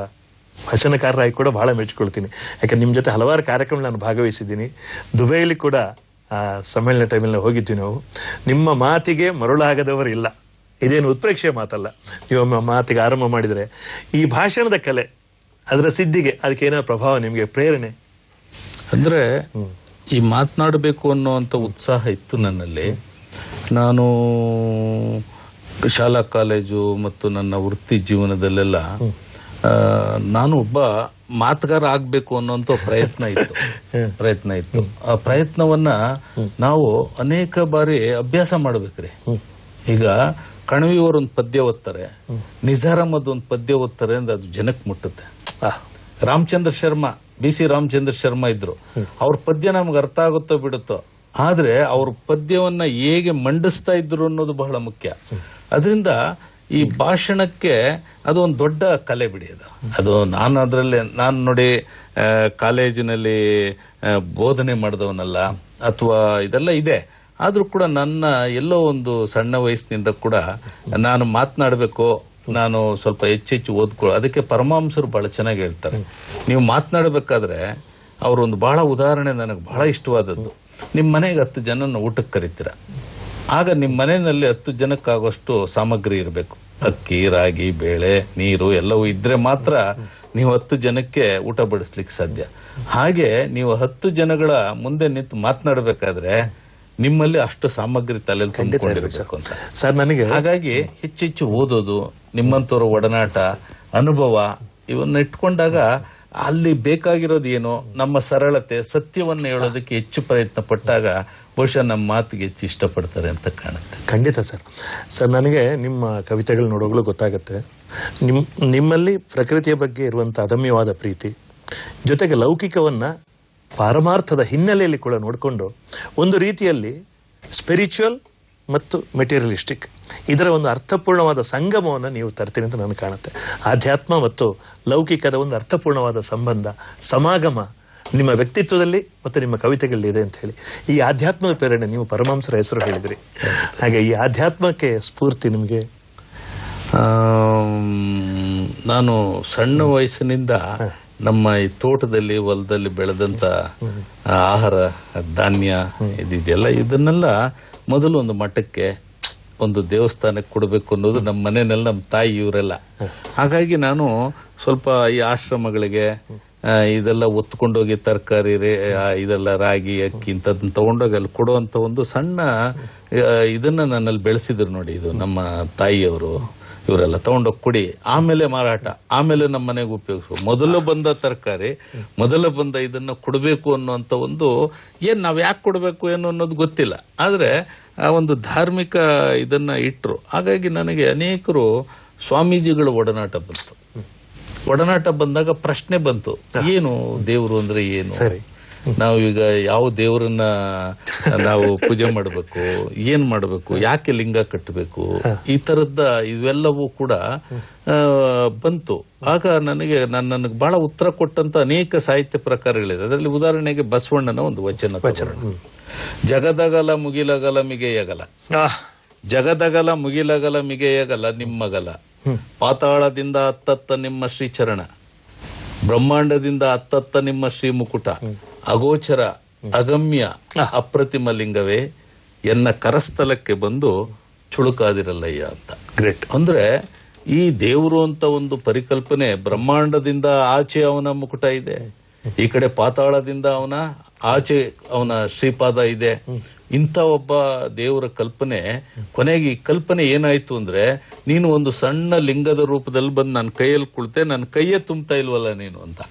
ಭಾಷಣಕಾರರಾಗಿ ಕೂಡ ಬಹಳ ಮೆಚ್ಚಿಕೊಳ್ತೀನಿ. ಯಾಕಂದ್ರೆ ನಿಮ್ಮ ಜೊತೆ ಹಲವಾರು ಕಾರ್ಯಕ್ರಮ ನಾನು ಭಾಗವಹಿಸಿದ್ದೀನಿ. ದುಬೈಯಲ್ಲಿ ಕೂಡ ಆ, ಸಮ್ಮೇಳನ ಟೈಮಲ್ಲಿ ಹೋಗಿದ್ವಿ ನಾವು. ನಿಮ್ಮ ಮಾತಿಗೆ ಮರುಳಾಗದವರು ಇಲ್ಲ. ಇದೇನು ಉತ್ಪ್ರೇಕ್ಷೆಯ ಮಾತಲ್ಲ. ನೀವು ಮಾತಿಗೆ ಆರಂಭ ಮಾಡಿದರೆ ಈ ಭಾಷಣದ ಕಲೆ ಅದರ ಸಿದ್ಧಿಗೆ ಅದಕ್ಕೆ ಏನಾದ್ರು ಪ್ರಭಾವ ನಿಮಗೆ ಪ್ರೇರಣೆ? ಅಂದರೆ ಈ ಮಾತನಾಡಬೇಕು ಅನ್ನೋವಂಥ ಉತ್ಸಾಹ ಇತ್ತು ನನ್ನಲ್ಲಿ. ನಾನು ಶಾಲಾ ಕಾಲೇಜು ಮತ್ತು ನನ್ನ ವೃತ್ತಿ ಜೀವನದಲ್ಲೆಲ್ಲ ನಾನು ಒಬ್ಬ ಮಾತುಗಾರ ಆಗ್ಬೇಕು ಅನ್ನೋಂಥ ಪ್ರಯತ್ನ ಇತ್ತು. ಪ್ರಯತ್ನ ಇತ್ತು. ಆ ಪ್ರಯತ್ನವನ್ನ ನಾವು ಅನೇಕ ಬಾರಿ ಅಭ್ಯಾಸ ಮಾಡ್ಬೇಕ್ರಿ ಈಗ ಕಣವಿಯವರು ಒಂದು ಪದ್ಯ ಓದ್ತಾರೆ ನಿಜಾರಾಮದ್ ಒಂದು ಪದ್ಯ ಓದ್ತಾರೆ ಅಂದ್ರೆ ಅದು ಜನಕ್ಕೆ ಮುಟ್ಟುತ್ತೆ. ರಾಮಚಂದ್ರ ಶರ್ಮಾ ಬಿ ಸಿ ರಾಮಚಂದ್ರ ಶರ್ಮಾ ಇದ್ರು. ಅವ್ರ ಪದ್ಯ ನಮ್ಗೆ ಅರ್ಥ ಆಗುತ್ತೋ ಬಿಡುತ್ತೋ ಆದ್ರೆ ಅವ್ರ ಪದ್ಯವನ್ನ ಹೇಗೆ ಮಂಡಿಸ್ತಾ ಇದ್ರು ಅನ್ನೋದು ಬಹಳ ಮುಖ್ಯ. ಅದರಿಂದ ಈ ಭಾಷಣಕ್ಕೆ ಅದು ಒಂದು ದೊಡ್ಡ ಕಲೆ ಬಿಡಿ ಅದು. ಅದು ನಾನು ಅದರಲ್ಲಿ ನಾನು ನೋಡಿ ಕಾಲೇಜಿನಲ್ಲಿ ಬೋಧನೆ ಮಾಡಿದವನಲ್ಲ, ಅಥವಾ ಇದೆಲ್ಲ ಇದೆ. ಆದರೂ ಕೂಡ ನನ್ನ ಎಲ್ಲೋ ಒಂದು ಸಣ್ಣ ವಯಸ್ಸಿನಿಂದ ಕೂಡ ನಾನು ಮಾತನಾಡಬೇಕು, ನಾನು ಸ್ವಲ್ಪ ಹೆಚ್ಚೆಚ್ಚು ಓದ್ಕೊಳ್ಳೋ ಅದಕ್ಕೆ ಪರಮಾಂಸರು ಬಹಳ ಚೆನ್ನಾಗಿ ಹೇಳ್ತಾರೆ. ನೀವು ಮಾತನಾಡಬೇಕಾದ್ರೆ ಅವರೊಂದು ಬಹಳ ಉದಾಹರಣೆ ನನಗೆ ಬಹಳ ಇಷ್ಟವಾದದ್ದು. ನಿಮ್ಮ ಮನೆಗೆ ಹತ್ತು ಜನನ ಊಟಕ್ಕೆ ಕರಿತೀರ. ಆಗ ನಿಮ್ಮ ಮನೆಯಲ್ಲಿ ಹತ್ತು ಜನಕ್ಕಾಗುವಷ್ಟು ಸಾಮಗ್ರಿ ಇರಬೇಕು. ಅಕ್ಕಿ ರಾಗಿ ಬೇಳೆ ನೀರು ಎಲ್ಲವೂ ಇದ್ರೆ ಮಾತ್ರ ನೀವು ಹತ್ತು ಜನಕ್ಕೆ ಊಟ ಬಡಿಸ್ಲಿಕ್ಕೆ ಸಾಧ್ಯ. ಹಾಗೆ ನೀವು ಹತ್ತು ಜನಗಳ ಮುಂದೆ ನಿಂತು ಮಾತನಾಡಬೇಕಾದ್ರೆ ನಿಮ್ಮಲ್ಲಿ ಅಷ್ಟು ಸಾಮಗ್ರಿ ತಲೆಯಲ್ಲಿ ತುಂಬಿಕೊಂಡಿರಬೇಕು ಅಂತ. ಸರ್ ನನಗೆ ಹಾಗಾಗಿ ಹೆಚ್ಚೆಚ್ಚು ಓದೋದು ನಿಮ್ಮಂತವರ ಒಡನಾಟ ಅನುಭವ ಇವನ್ನ ಇಟ್ಕೊಂಡಾಗ ಅಲ್ಲಿ ಬೇಕಾಗಿರೋದು ಏನು? ನಮ್ಮ ಸರಳತೆ ಸತ್ಯವನ್ನ ಹೇಳೋದಕ್ಕೆ ಹೆಚ್ಚು ಪ್ರಯತ್ನ ಪಟ್ಟಾಗ ಬಹುಶಃ ನಮ್ಮ ಮಾತಿಗೆ ಹೆಚ್ಚು ಇಷ್ಟಪಡ್ತಾರೆ ಅಂತ ಕಾಣುತ್ತೆ. ಖಂಡಿತ ಸರ್. ಸರ್, ನನಗೆ ನಿಮ್ಮ ಕವಿತೆಗಳು ನೋಡೋಗಳು ಗೊತ್ತಾಗುತ್ತೆ. ನಿಮ್, ನಿಮ್ಮಲ್ಲಿ ಪ್ರಕೃತಿಯ ಬಗ್ಗೆ ಇರುವಂಥ ಅದಮ್ಯವಾದ ಪ್ರೀತಿ, ಜೊತೆಗೆ ಲೌಕಿಕವನ್ನ ಪಾರಮಾರ್ಥದ ಹಿನ್ನೆಲೆಯಲ್ಲಿ ಕೂಡ ನೋಡಿಕೊಂಡು ಒಂದು ರೀತಿಯಲ್ಲಿ ಸ್ಪಿರಿಚುವಲ್ ಮತ್ತು ಮೆಟೀರಿಯಲಿಸ್ಟಿಕ್ ಇದರ ಒಂದು ಅರ್ಥಪೂರ್ಣವಾದ ಸಂಗಮವನ್ನು ನೀವು ತರ್ತೀರಿ ಅಂತ ನನಗೆ ಕಾಣುತ್ತೆ. ಆಧ್ಯಾತ್ಮ ಮತ್ತು ಲೌಕಿಕದ ಒಂದು ಅರ್ಥಪೂರ್ಣವಾದ ಸಂಬಂಧ, ಸಮಾಗಮ ನಿಮ್ಮ ವ್ಯಕ್ತಿತ್ವದಲ್ಲಿ ಮತ್ತು ನಿಮ್ಮ ಕವಿತೆಗಳಲ್ಲಿ ಇದೆ ಅಂತ ಹೇಳಿ. ಈ ಆಧ್ಯಾತ್ಮದ ಪ್ರೇರಣೆ ನೀವು ಪರಮಾಂಸರ ಹೆಸರು ಹೇಳಿದ್ರಿ. ಹಾಗೆ ಈ ಆಧ್ಯಾತ್ಮಕ್ಕೆ ಸ್ಫೂರ್ತಿ ನಿಮಗೆ? ನಾನು ಸಣ್ಣ ವಯಸ್ಸಿನಿಂದ ನಮ್ಮ ಈ ತೋಟದಲ್ಲಿ ಹೊಲದಲ್ಲಿ ಬೆಳೆದಂತ ಆಹಾರ ಧಾನ್ಯ ಇದೆಲ್ಲ ಇದನ್ನೆಲ್ಲ ಮೊದಲು ಒಂದು ಮಠಕ್ಕೆ ಒಂದು ದೇವಸ್ಥಾನಕ್ಕೆ ಕೊಡಬೇಕು ಅನ್ನೋದು ನಮ್ಮ ಮನೆಯಲ್ಲಿ ನಮ್ಮ ತಾಯಿ ಇವರೆಲ್ಲ ಹಾಗಾಗಿ ನಾನು ಸ್ವಲ್ಪ ಈ ಆಶ್ರಮಗಳಿಗೆ ಇದೆಲ್ಲ ಒತ್ಕೊಂಡೋಗಿ ತರಕಾರಿ ಇದೆಲ್ಲ ರಾಗಿ, ಅಕ್ಕಿ ಇಂಥದ್ದನ್ನ ತಗೊಂಡೋಗಿ ಅಲ್ಲಿ ಕೊಡುವಂತ ಒಂದು ಸಣ್ಣ ಇದನ್ನ ನನ್ನಲ್ಲಿ ಬೆಳೆಸಿದ್ರು ನೋಡಿ ಇದು ನಮ್ಮ ತಾಯಿಯವರು. ಇವರೆಲ್ಲ ತಗೊಂಡೋಗಿ ಕೊಡಿ. ಆಮೇಲೆ ಮಾರಾಟ. ಆಮೇಲೆ ನಮ್ಮ ಮನೆಗೆ ಉಪಯೋಗಿಸುವ ಮೊದಲು ಬಂದ ತರಕಾರಿ, ಮೊದಲು ಬಂದ ಇದನ್ನ ಕೊಡಬೇಕು ಅನ್ನುವಂತ ಒಂದು, ಏನ್ ನಾವ್ ಯಾಕೆ ಕೊಡಬೇಕು ಏನು ಅನ್ನೋದು ಗೊತ್ತಿಲ್ಲ. ಆದ್ರೆ ಆ ಒಂದು ಧಾರ್ಮಿಕ ಇದನ್ನ ಇಟ್ರು. ಹಾಗಾಗಿ ನನಗೆ ಅನೇಕರು ಸ್ವಾಮೀಜಿಗಳ ಒಡನಾಟ ಬಂತು. ಒಡನಾಟ ಬಂದಾಗ ಪ್ರಶ್ನೆ ಬಂತು. ಏನು ದೇವರು ಅಂದ್ರೆ ಏನು? ಸರಿ. ನಾವು ಈಗ ಯಾವ ದೇವರನ್ನ ನಾವು ಪೂಜೆ ಮಾಡಬೇಕು ಏನ್ ಮಾಡಬೇಕು ಯಾಕೆ ಲಿಂಗ ಕಟ್ಟಬೇಕು ಈ ತರದ ಇವೆಲ್ಲವೂ ಕೂಡ ಬಂತು. ಆಗ ನನಗೆ ನನ್ನ ನನಗೆ ಬಹಳ ಉತ್ತರ ಕೊಟ್ಟಂತ ಅನೇಕ ಸಾಹಿತ್ಯ ಪ್ರಕಾರಗಳಿದೆ. ಅದರಲ್ಲಿ ಉದಾಹರಣೆಗೆ ಬಸವಣ್ಣನ ಒಂದು ವಚನ ವಚನ. ಜಗದಗಲ ಮುಗಿಲಗಲ ಮಿಗೆಯಗಲ. ಜಗದಗಲ ಮುಗಿಲಗಲ ಮಿಗೆಯಗಲ ನಿಮ್ಮಗಲ. ಪಾತಾಳದಿಂದ ಅತ್ತತ್ತ ನಿಮ್ಮ ಶ್ರೀಚರಣ. ಬ್ರಹ್ಮಾಂಡದಿಂದ ಅತ್ತತ್ತ ನಿಮ್ಮ ಶ್ರೀ ಮುಕುಟ ಅಗೋಚರ ಅಗಮ್ಯ ಅಪ್ರತಿಮ ಲಿಂಗವೇ ಎನ್ನ ಕರಸ್ಥಲಕ್ಕೆ ಬಂದು ಚುಳುಕಾದಿರಲ್ಲಯ್ಯ ಅಂತ. ಗ್ರೇಟ್ ಅಂದ್ರೆ ಈ ದೇವರು ಅಂತ ಒಂದು ಪರಿಕಲ್ಪನೆ ಬ್ರಹ್ಮಾಂಡದಿಂದ ಆಚೆ ಅವನ ಮುಕುಟ ಇದೆ. ಈ ಕಡೆ ಪಾತಾಳದಿಂದ ಅವನ ಆಚೆ ಅವನ ಶ್ರೀಪಾದ ಇದೆ. ಇಂಥ ಒಬ್ಬ ದೇವರ ಕಲ್ಪನೆ ಕೊನೆಗೆ ಈ ಕಲ್ಪನೆ ಏನಾಯ್ತು ಅಂದ್ರೆ ನೀನು ಒಂದು ಸಣ್ಣ ಲಿಂಗದ ರೂಪದಲ್ಲಿ ಬಂದು ನನ್ನ ಕೈಯಲ್ಲಿ ಕುಳಿತೆ ನನ್ನ ಕೈಯೇ ತುಂಬ್ತಾ ಇಲ್ವಲ್ಲ ನೀನು ಅಂತ.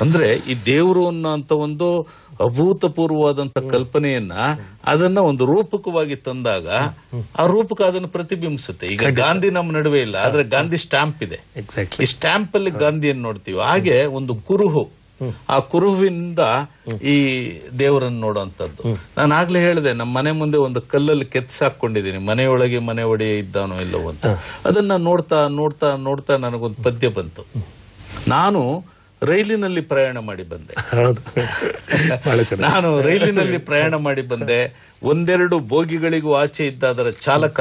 ಅಂದ್ರೆ ಈ ದೇವರು ಅನ್ನೋ ಒಂದು ಅಭೂತಪೂರ್ವವಾದಂತ ಕಲ್ಪನೆಯನ್ನ ಅದನ್ನ ಒಂದು ರೂಪಕವಾಗಿ ತಂದಾಗ ಆ ರೂಪಕ ಅದನ್ನು ಪ್ರತಿಬಿಂಬಿಸುತ್ತೆ. ಈಗ ಗಾಂಧಿ ನಮ್ಮ ನಡುವೆ ಇಲ್ಲ ಆದ್ರೆ ಗಾಂಧಿ ಸ್ಟಾಂಪ್ ಇದೆ. ಈ ಸ್ಟಾಂಪ್ ಅಲ್ಲಿ ಗಾಂಧಿಯನ್ನು ನೋಡ್ತೀವಿ. ಹಾಗೆ ಒಂದು ಕುರುಹು ಆ ಕುರುಹುವಿನಿಂದ ಈ ದೇವರನ್ನು ನೋಡುವಂತದ್ದು ನಾನು ಆಗ್ಲೇ ಹೇಳಿದೆ ನಮ್ಮ ಮನೆ ಮುಂದೆ ಒಂದು ಕಲ್ಲಲ್ಲಿ ಕೆತ್ತಿಸಾಕೊಂಡಿದ್ದೀನಿ ಮನೆಯೊಳಗೆ ಮನೆ ಒಡೆಯ ಇದ್ದಾನೋ ಇಲ್ಲವೋ ಅಂತ. ಅದನ್ನ ನೋಡ್ತಾ ನೋಡ್ತಾ ನೋಡ್ತಾ ನನಗೊಂದು ಪದ್ಯ ಬಂತು. ನಾನು ರೈಲಿನಲ್ಲಿ ಪ್ರಯಾಣ ಮಾಡಿ ಬಂದೆ. ನಾನು ರೈಲಿನಲ್ಲಿ ಪ್ರಯಾಣ ಮಾಡಿ ಬಂದೆ. ಒಂದೆರಡು ಬೋಗಿಗಳಿಗೂ ಆಚೆ ಇದ್ದ ಅದರ ಚಾಲಕ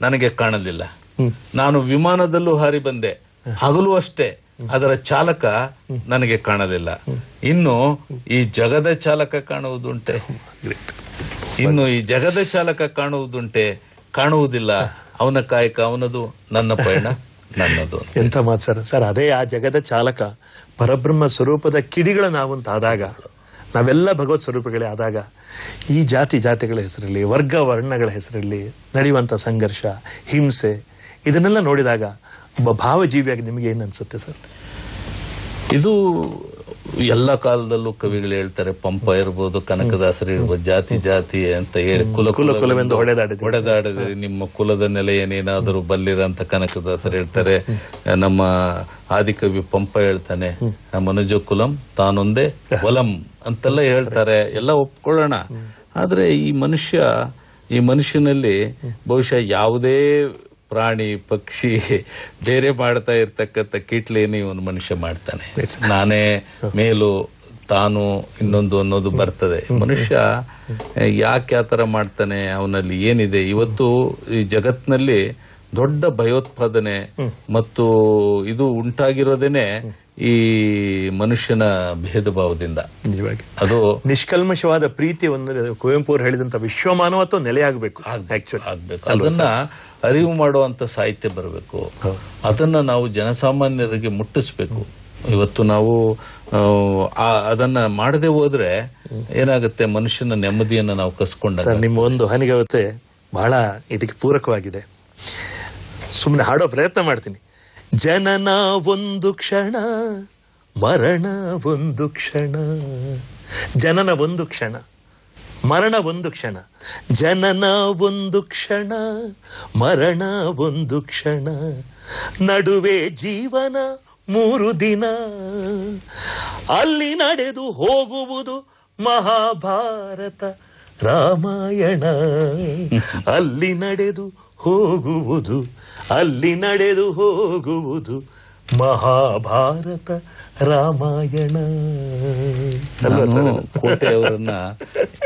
ನನಗೆ ಕಾಣಲಿಲ್ಲ. ನಾನು ವಿಮಾನದಲ್ಲೂ ಹಾರಿ ಬಂದೆ. ಹಗಲು ಅಷ್ಟೇ. ಅದರ ಚಾಲಕ ನನಗೆ ಕಾಣಲಿಲ್ಲ. ಇನ್ನು ಈ ಜಗದ ಚಾಲಕ ಕಾಣುವುದುಂಟೆ? ಇನ್ನು ಈ ಜಗದ ಚಾಲಕ ಕಾಣುವುದುಂಟೆ? ಕಾಣುವುದಿಲ್ಲ. ಅವನ ಕಾಯಕ ಅವನದು, ನನ್ನ ಪಯಣ ನನ್ನದು. ಎಂತ ಮಾತು ಸರ್? ಸರ್, ಅದೇ ಆ ಜಗದ ಚಾಲಕ ಪರಬ್ರಹ್ಮ ಸ್ವರೂಪದ ಕಿಡಿಗಳು ನಾವಂತಾದಾಗ, ನಾವೆಲ್ಲ ಭಗವತ್ ಸ್ವರೂಪಗಳೇ ಆದಾಗ, ಈ ಜಾತಿ ಜಾತಿಗಳ ಹೆಸರಲ್ಲಿ ವರ್ಗ ವರ್ಣಗಳ ಹೆಸರಲ್ಲಿ ನಡೆಯುವಂಥ ಸಂಘರ್ಷ, ಹಿಂಸೆ, ಇದನ್ನೆಲ್ಲ ನೋಡಿದಾಗ ಭಾವಜೀವಿಯಾಗಿ ನಿಮಗೆ ಏನು ಅನ್ಸುತ್ತೆ ಸರ್? ಇದು ಎಲ್ಲ ಕಾಲದಲ್ಲೂ ಕವಿಗಳು ಹೇಳ್ತಾರೆ ಪಂಪ ಇರ್ಬೋದು ಕನಕದಾಸರು ಇರ್ಬೋದು ಜಾತಿ ಜಾತಿ ಅಂತ ಹೇಳಿ ಕುಲ ಕುಲ ಕುಲವೆಂದು ಹೊಡೆದಾಡಿದೆ. ಹೊಡೆದಾಡಿದ್ರೆ ನಿಮ್ಮ ಕುಲದ ನೆಲೆ ಬಲ್ಲಿರ ಅಂತ ಕನಕದಾಸರು ಹೇಳ್ತಾರೆ. ನಮ್ಮ ಆದಿಕವಿ ಪಂಪ ಹೇಳ್ತಾನೆ ಮನುಜ ಕುಲಂ ತಾನೊಂದೇ ಒಲಂ ಅಂತೆಲ್ಲ ಹೇಳ್ತಾರೆ. ಎಲ್ಲ ಒಪ್ಕೊಳ್ಳೋಣ. ಆದ್ರೆ ಈ ಮನುಷ್ಯ ಈ ಮನುಷ್ಯನಲ್ಲಿ ಬಹುಶಃ ಯಾವುದೇ ಪ್ರಾಣಿ ಪಕ್ಷಿ ಬೇರೆ ಮಾಡ್ತಾ ಇರ್ತಕ್ಕಂಥ ಕಿಟ್ಲೇನೆ ಇವನು ಮನುಷ್ಯ ಮಾಡ್ತಾನೆ. ನಾನೇ ಮೇಲು ತಾನು ಇನ್ನೊಂದು ಅನ್ನೋದು ಬರ್ತದೆ. ಮನುಷ್ಯ ಯಾಕೆ ತರ ಮಾಡ್ತಾನೆ ಅವನಲ್ಲಿ ಏನಿದೆ? ಇವತ್ತು ಈ ಜಗತ್ನಲ್ಲಿ ದೊಡ್ಡ ಭಯೋತ್ಪಾದನೆ ಮತ್ತು ಇದು ಉಂಟಾಗಿರೋದೇನೆ ಈ ಮನುಷ್ಯನ ಭೇದ ಭಾವದಿಂದ ನಿಜವಾಗಿ. ಅದು ನಿಷ್ಕಲ್ಮಶವಾದ ಪ್ರೀತಿ ಒಂದು ಕುವೆಂಪು ಅವರು ಹೇಳಿದಂತ ವಿಶ್ವಮಾನವತ್ವ ನೆಲೆಯಾಗಬೇಕು ಆಗಬೇಕು ಆಗ್ಬೇಕು ಅದನ್ನ ಅರಿವು ಮಾಡುವಂತ ಸಾಹಿತ್ಯ ಬರಬೇಕು. ಅದನ್ನ ನಾವು ಜನಸಾಮಾನ್ಯರಿಗೆ ಮುಟ್ಟಿಸ್ಬೇಕು. ಇವತ್ತು ನಾವು ಆ, ಅದನ್ನ ಮಾಡದೆ ಹೋದ್ರೆ ಏನಾಗುತ್ತೆ? ಮನುಷ್ಯನ ನೆಮ್ಮದಿಯನ್ನು ನಾವು ಕಸ್ಕೊಂಡ ನಿಮ್ಮ ಒಂದು ಹನಿಗವತೆ ಬಹಳ ಇದಕ್ಕೆ ಪೂರಕವಾಗಿದೆ. ಸುಮ್ಮನೆ ಹಾಡೋ ಪ್ರಯತ್ನ ಮಾಡ್ತೀನಿ. ಜನನ ಒಂದು ಕ್ಷಣ, ಮರಣ ಒಂದು ಕ್ಷಣ. ಜನನ ಒಂದು ಕ್ಷಣ, ಮರಣ ಒಂದು ಕ್ಷಣ. ಜನನ ಒಂದು ಕ್ಷಣ, ಮರಣ ಒಂದು ಕ್ಷಣ. ನಡುವೆ ಜೀವನ ಮೂರು ದಿನ. ಅಲ್ಲಿ ನಡೆದು ಹೋಗುವುದು ಮಹಾಭಾರತ, ರಾಮಾಯಣ. ಅಲ್ಲಿ ನಡೆದು ಹೋಗುವುದು ಅಲ್ಲಿ ನಡೆದು ಹೋಗುವುದು ಮಹಾಭಾರತ ರಾಮಾಯಣ. ಕೋಟೆ ಅವರನ್ನ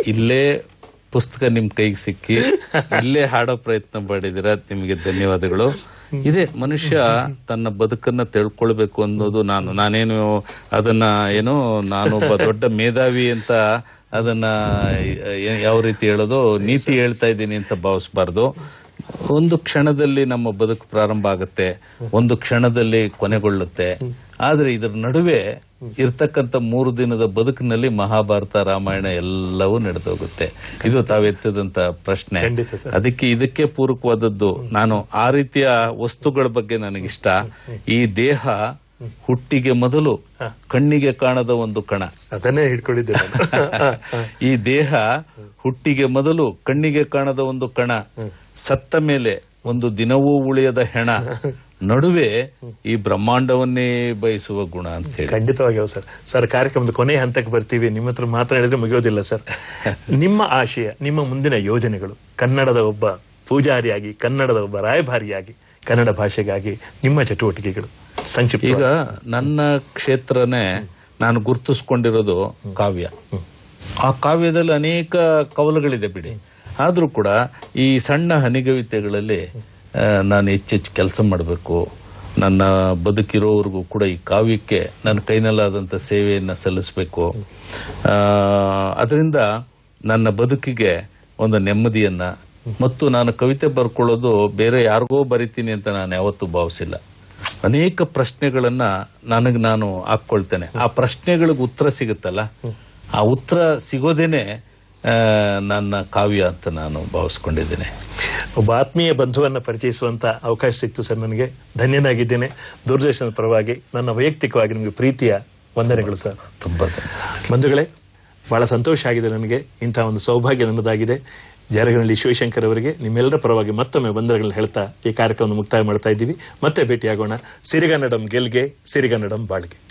ಇಲ್ಲೇ ಪುಸ್ತಕ ನಿಮ್ ಕೈಗೆ ಸಿಕ್ಕಿ ಇಲ್ಲೇ ಹಾಡೋ ಪ್ರಯತ್ನ ಮಾಡಿದಿರ ನಿಮಗೆ ಧನ್ಯವಾದಗಳು. ಇದೆ ಮನುಷ್ಯ ತನ್ನ ಬದುಕನ್ನ ತಿಳ್ಕೊಳ್ಬೇಕು ಅನ್ನೋದು ನಾನು ನಾನೇನು ಅದನ್ನ ಏನೋ ನಾನು ಒಬ್ಬ ದೊಡ್ಡ ಮೇಧಾವಿ ಅಂತ ಅದನ್ನ ಯಾವ ರೀತಿ ಹೇಳೋದು ನೀತಿ ಹೇಳ್ತಾ ಇದ್ದೀನಿ ಅಂತ ಭಾವಿಸಬಾರ್ದು. ಒಂದು ಕ್ಷಣದಲ್ಲಿ ನಮ್ಮ ಬದುಕು ಪ್ರಾರಂಭ ಆಗುತ್ತೆ ಒಂದು ಕ್ಷಣದಲ್ಲಿ ಕೊನೆಗೊಳ್ಳುತ್ತೆ. ಆದ್ರೆ ಇದರ ನಡುವೆ ಇರ್ತಕ್ಕಂಥ ಮೂರು ದಿನದ ಬದುಕಿನಲ್ಲಿ ಮಹಾಭಾರತ ರಾಮಾಯಣ ಎಲ್ಲವೂ ನಡೆದೋಗುತ್ತೆ. ಇದು ತಾವೆತ್ತದಂತ ಪ್ರಶ್ನೆ. ಅದಕ್ಕೆ ಇದಕ್ಕೆ ಪೂರಕವಾದದ್ದು ನಾನು ಆ ರೀತಿಯ ವಸ್ತುಗಳ ಬಗ್ಗೆ ನನಗಿಷ್ಟ. ಈ ದೇಹ ಹುಟ್ಟಿಗೆ ಮೊದಲು ಕಣ್ಣಿಗೆ ಕಾಣದ ಒಂದು ಕಣ. ಅದನ್ನೇ ಹಿಡ್ಕೊಂಡಿದ್ದೆ. ಈ ದೇಹ ಹುಟ್ಟಿಗೆ ಮೊದಲು ಕಣ್ಣಿಗೆ ಕಾಣದ ಒಂದು ಕಣ. ಸತ್ತ ಮೇಲೆ ಒಂದು ದಿನವೂ ಉಳಿಯದ ಹೆಣ ನಡುವೆ ಈ ಬ್ರಹ್ಮಾಂಡವನ್ನೇ ಬಯಸುವ ಗುಣ ಅಂತ ಹೇಳಿ. ಖಂಡಿತವಾಗಿ ಸರ್. ಸರ್ ಕಾರ್ಯಕ್ರಮದ ಕೊನೆಯ ಹಂತಕ್ಕೆ ಬರ್ತೀವಿ. ನಿಮ್ಮ ಹತ್ರ ಮಾತನಾಡಿದ್ರೆ ಮುಗಿಯೋದಿಲ್ಲ ಸರ್. ನಿಮ್ಮ ಆಶಯ ನಿಮ್ಮ ಮುಂದಿನ ಯೋಜನೆಗಳು ಕನ್ನಡದ ಒಬ್ಬ ಪೂಜಾರಿಯಾಗಿ ಕನ್ನಡದ ಒಬ್ಬ ರಾಯಭಾರಿಯಾಗಿ ಕನ್ನಡ ಭಾಷೆಗಾಗಿ ನಿಮ್ಮ ಚಟುವಟಿಕೆಗಳು ಸಂಕ್ಷಿಪ್ತ ಈಗ ನನ್ನ ಕ್ಷೇತ್ರನೇ ನಾನು ಗುರುತಿಸ್ಕೊಂಡಿರೋದು ಕಾವ್ಯ. ಆ ಕಾವ್ಯದಲ್ಲಿ ಅನೇಕ ಕವಲುಗಳಿದೆ ಬಿಡಿ. ಆದ್ರೂ ಕೂಡ ಈ ಸಣ್ಣ ಹನಿಗವಿತೆಗಳಲ್ಲಿ ನಾನು ಹೆಚ್ಚೆಚ್ಚು ಕೆಲಸ ಮಾಡಬೇಕು. ನನ್ನ ಬದುಕಿರೋವರೆಗೂ ಕೂಡ ಈ ಕಾವ್ಯಕ್ಕೆ ನನ್ನ ಕೈನಲ್ಲಾದಂಥ ಸೇವೆಯನ್ನು ಸಲ್ಲಿಸಬೇಕು. ಅದರಿಂದ ನನ್ನ ಬದುಕಿಗೆ ಒಂದು ನೆಮ್ಮದಿಯನ್ನು ಮತ್ತು ನಾನು ಕವಿತೆ ಬರ್ಕೊಳ್ಳೋದು ಬೇರೆ ಯಾರಿಗೋ ಬರಿತೀನಿ ಅಂತ ನಾನು ಯಾವತ್ತೂ ಭಾವಿಸಿಲ್ಲ. ಅನೇಕ ಪ್ರಶ್ನೆಗಳನ್ನು ನನಗೆ ನಾನು ಹಾಕ್ಕೊಳ್ತೇನೆ. ಆ ಪ್ರಶ್ನೆಗಳಿಗೆ ಉತ್ತರ ಸಿಗುತ್ತಲ್ಲ? ಆ ಉತ್ತರ ಸಿಗೋದೇನೆ ನನ್ನ ಕಾವ್ಯ ಅಂತ ನಾನು ಭಾವಿಸ್ಕೊಂಡಿದ್ದೇನೆ. ಒಬ್ಬ ಆತ್ಮೀಯ ಬಂಧುವನ್ನ ಪರಿಚಯಿಸುವಂತ ಅವಕಾಶ ಸಿಕ್ತು ಸರ್ ನನಗೆ. ಧನ್ಯನಾಗಿದ್ದೇನೆ. ದೂರದರ್ಶನದ ಪರವಾಗಿ ನನ್ನ ವೈಯಕ್ತಿಕವಾಗಿ ನಿಮಗೆ ಪ್ರೀತಿಯ ವಂದನೆಗಳು ಸರ್. ತುಂಬ ಬಂಧುಗಳೇ ಬಹಳ ಸಂತೋಷ ಆಗಿದೆ ನನಗೆ. ಇಂಥ ಒಂದು ಸೌಭಾಗ್ಯ ನನ್ನದಾಗಿದೆ. ಜಾರಗನಹಳ್ಳಿ ಶಿವಶಂಕರ್ ಅವರಿಗೆ ನಿಮ್ಮೆಲ್ಲರ ಪರವಾಗಿ ಮತ್ತೊಮ್ಮೆ ವಂದನೆಗಳನ್ನ ಹೇಳ್ತಾ ಈ ಕಾರ್ಯಕ್ರಮವನ್ನು ಮುಕ್ತಾಯ ಮಾಡ್ತಾ ಇದ್ದೀವಿ. ಮತ್ತೆ ಭೇಟಿಯಾಗೋಣ. ಸಿರಿಗನ್ನಡಂ ಗೆಲ್ಗೆ ಸಿರಿಗನ್ನಡಂ ಬಾಳ್ಗೆ.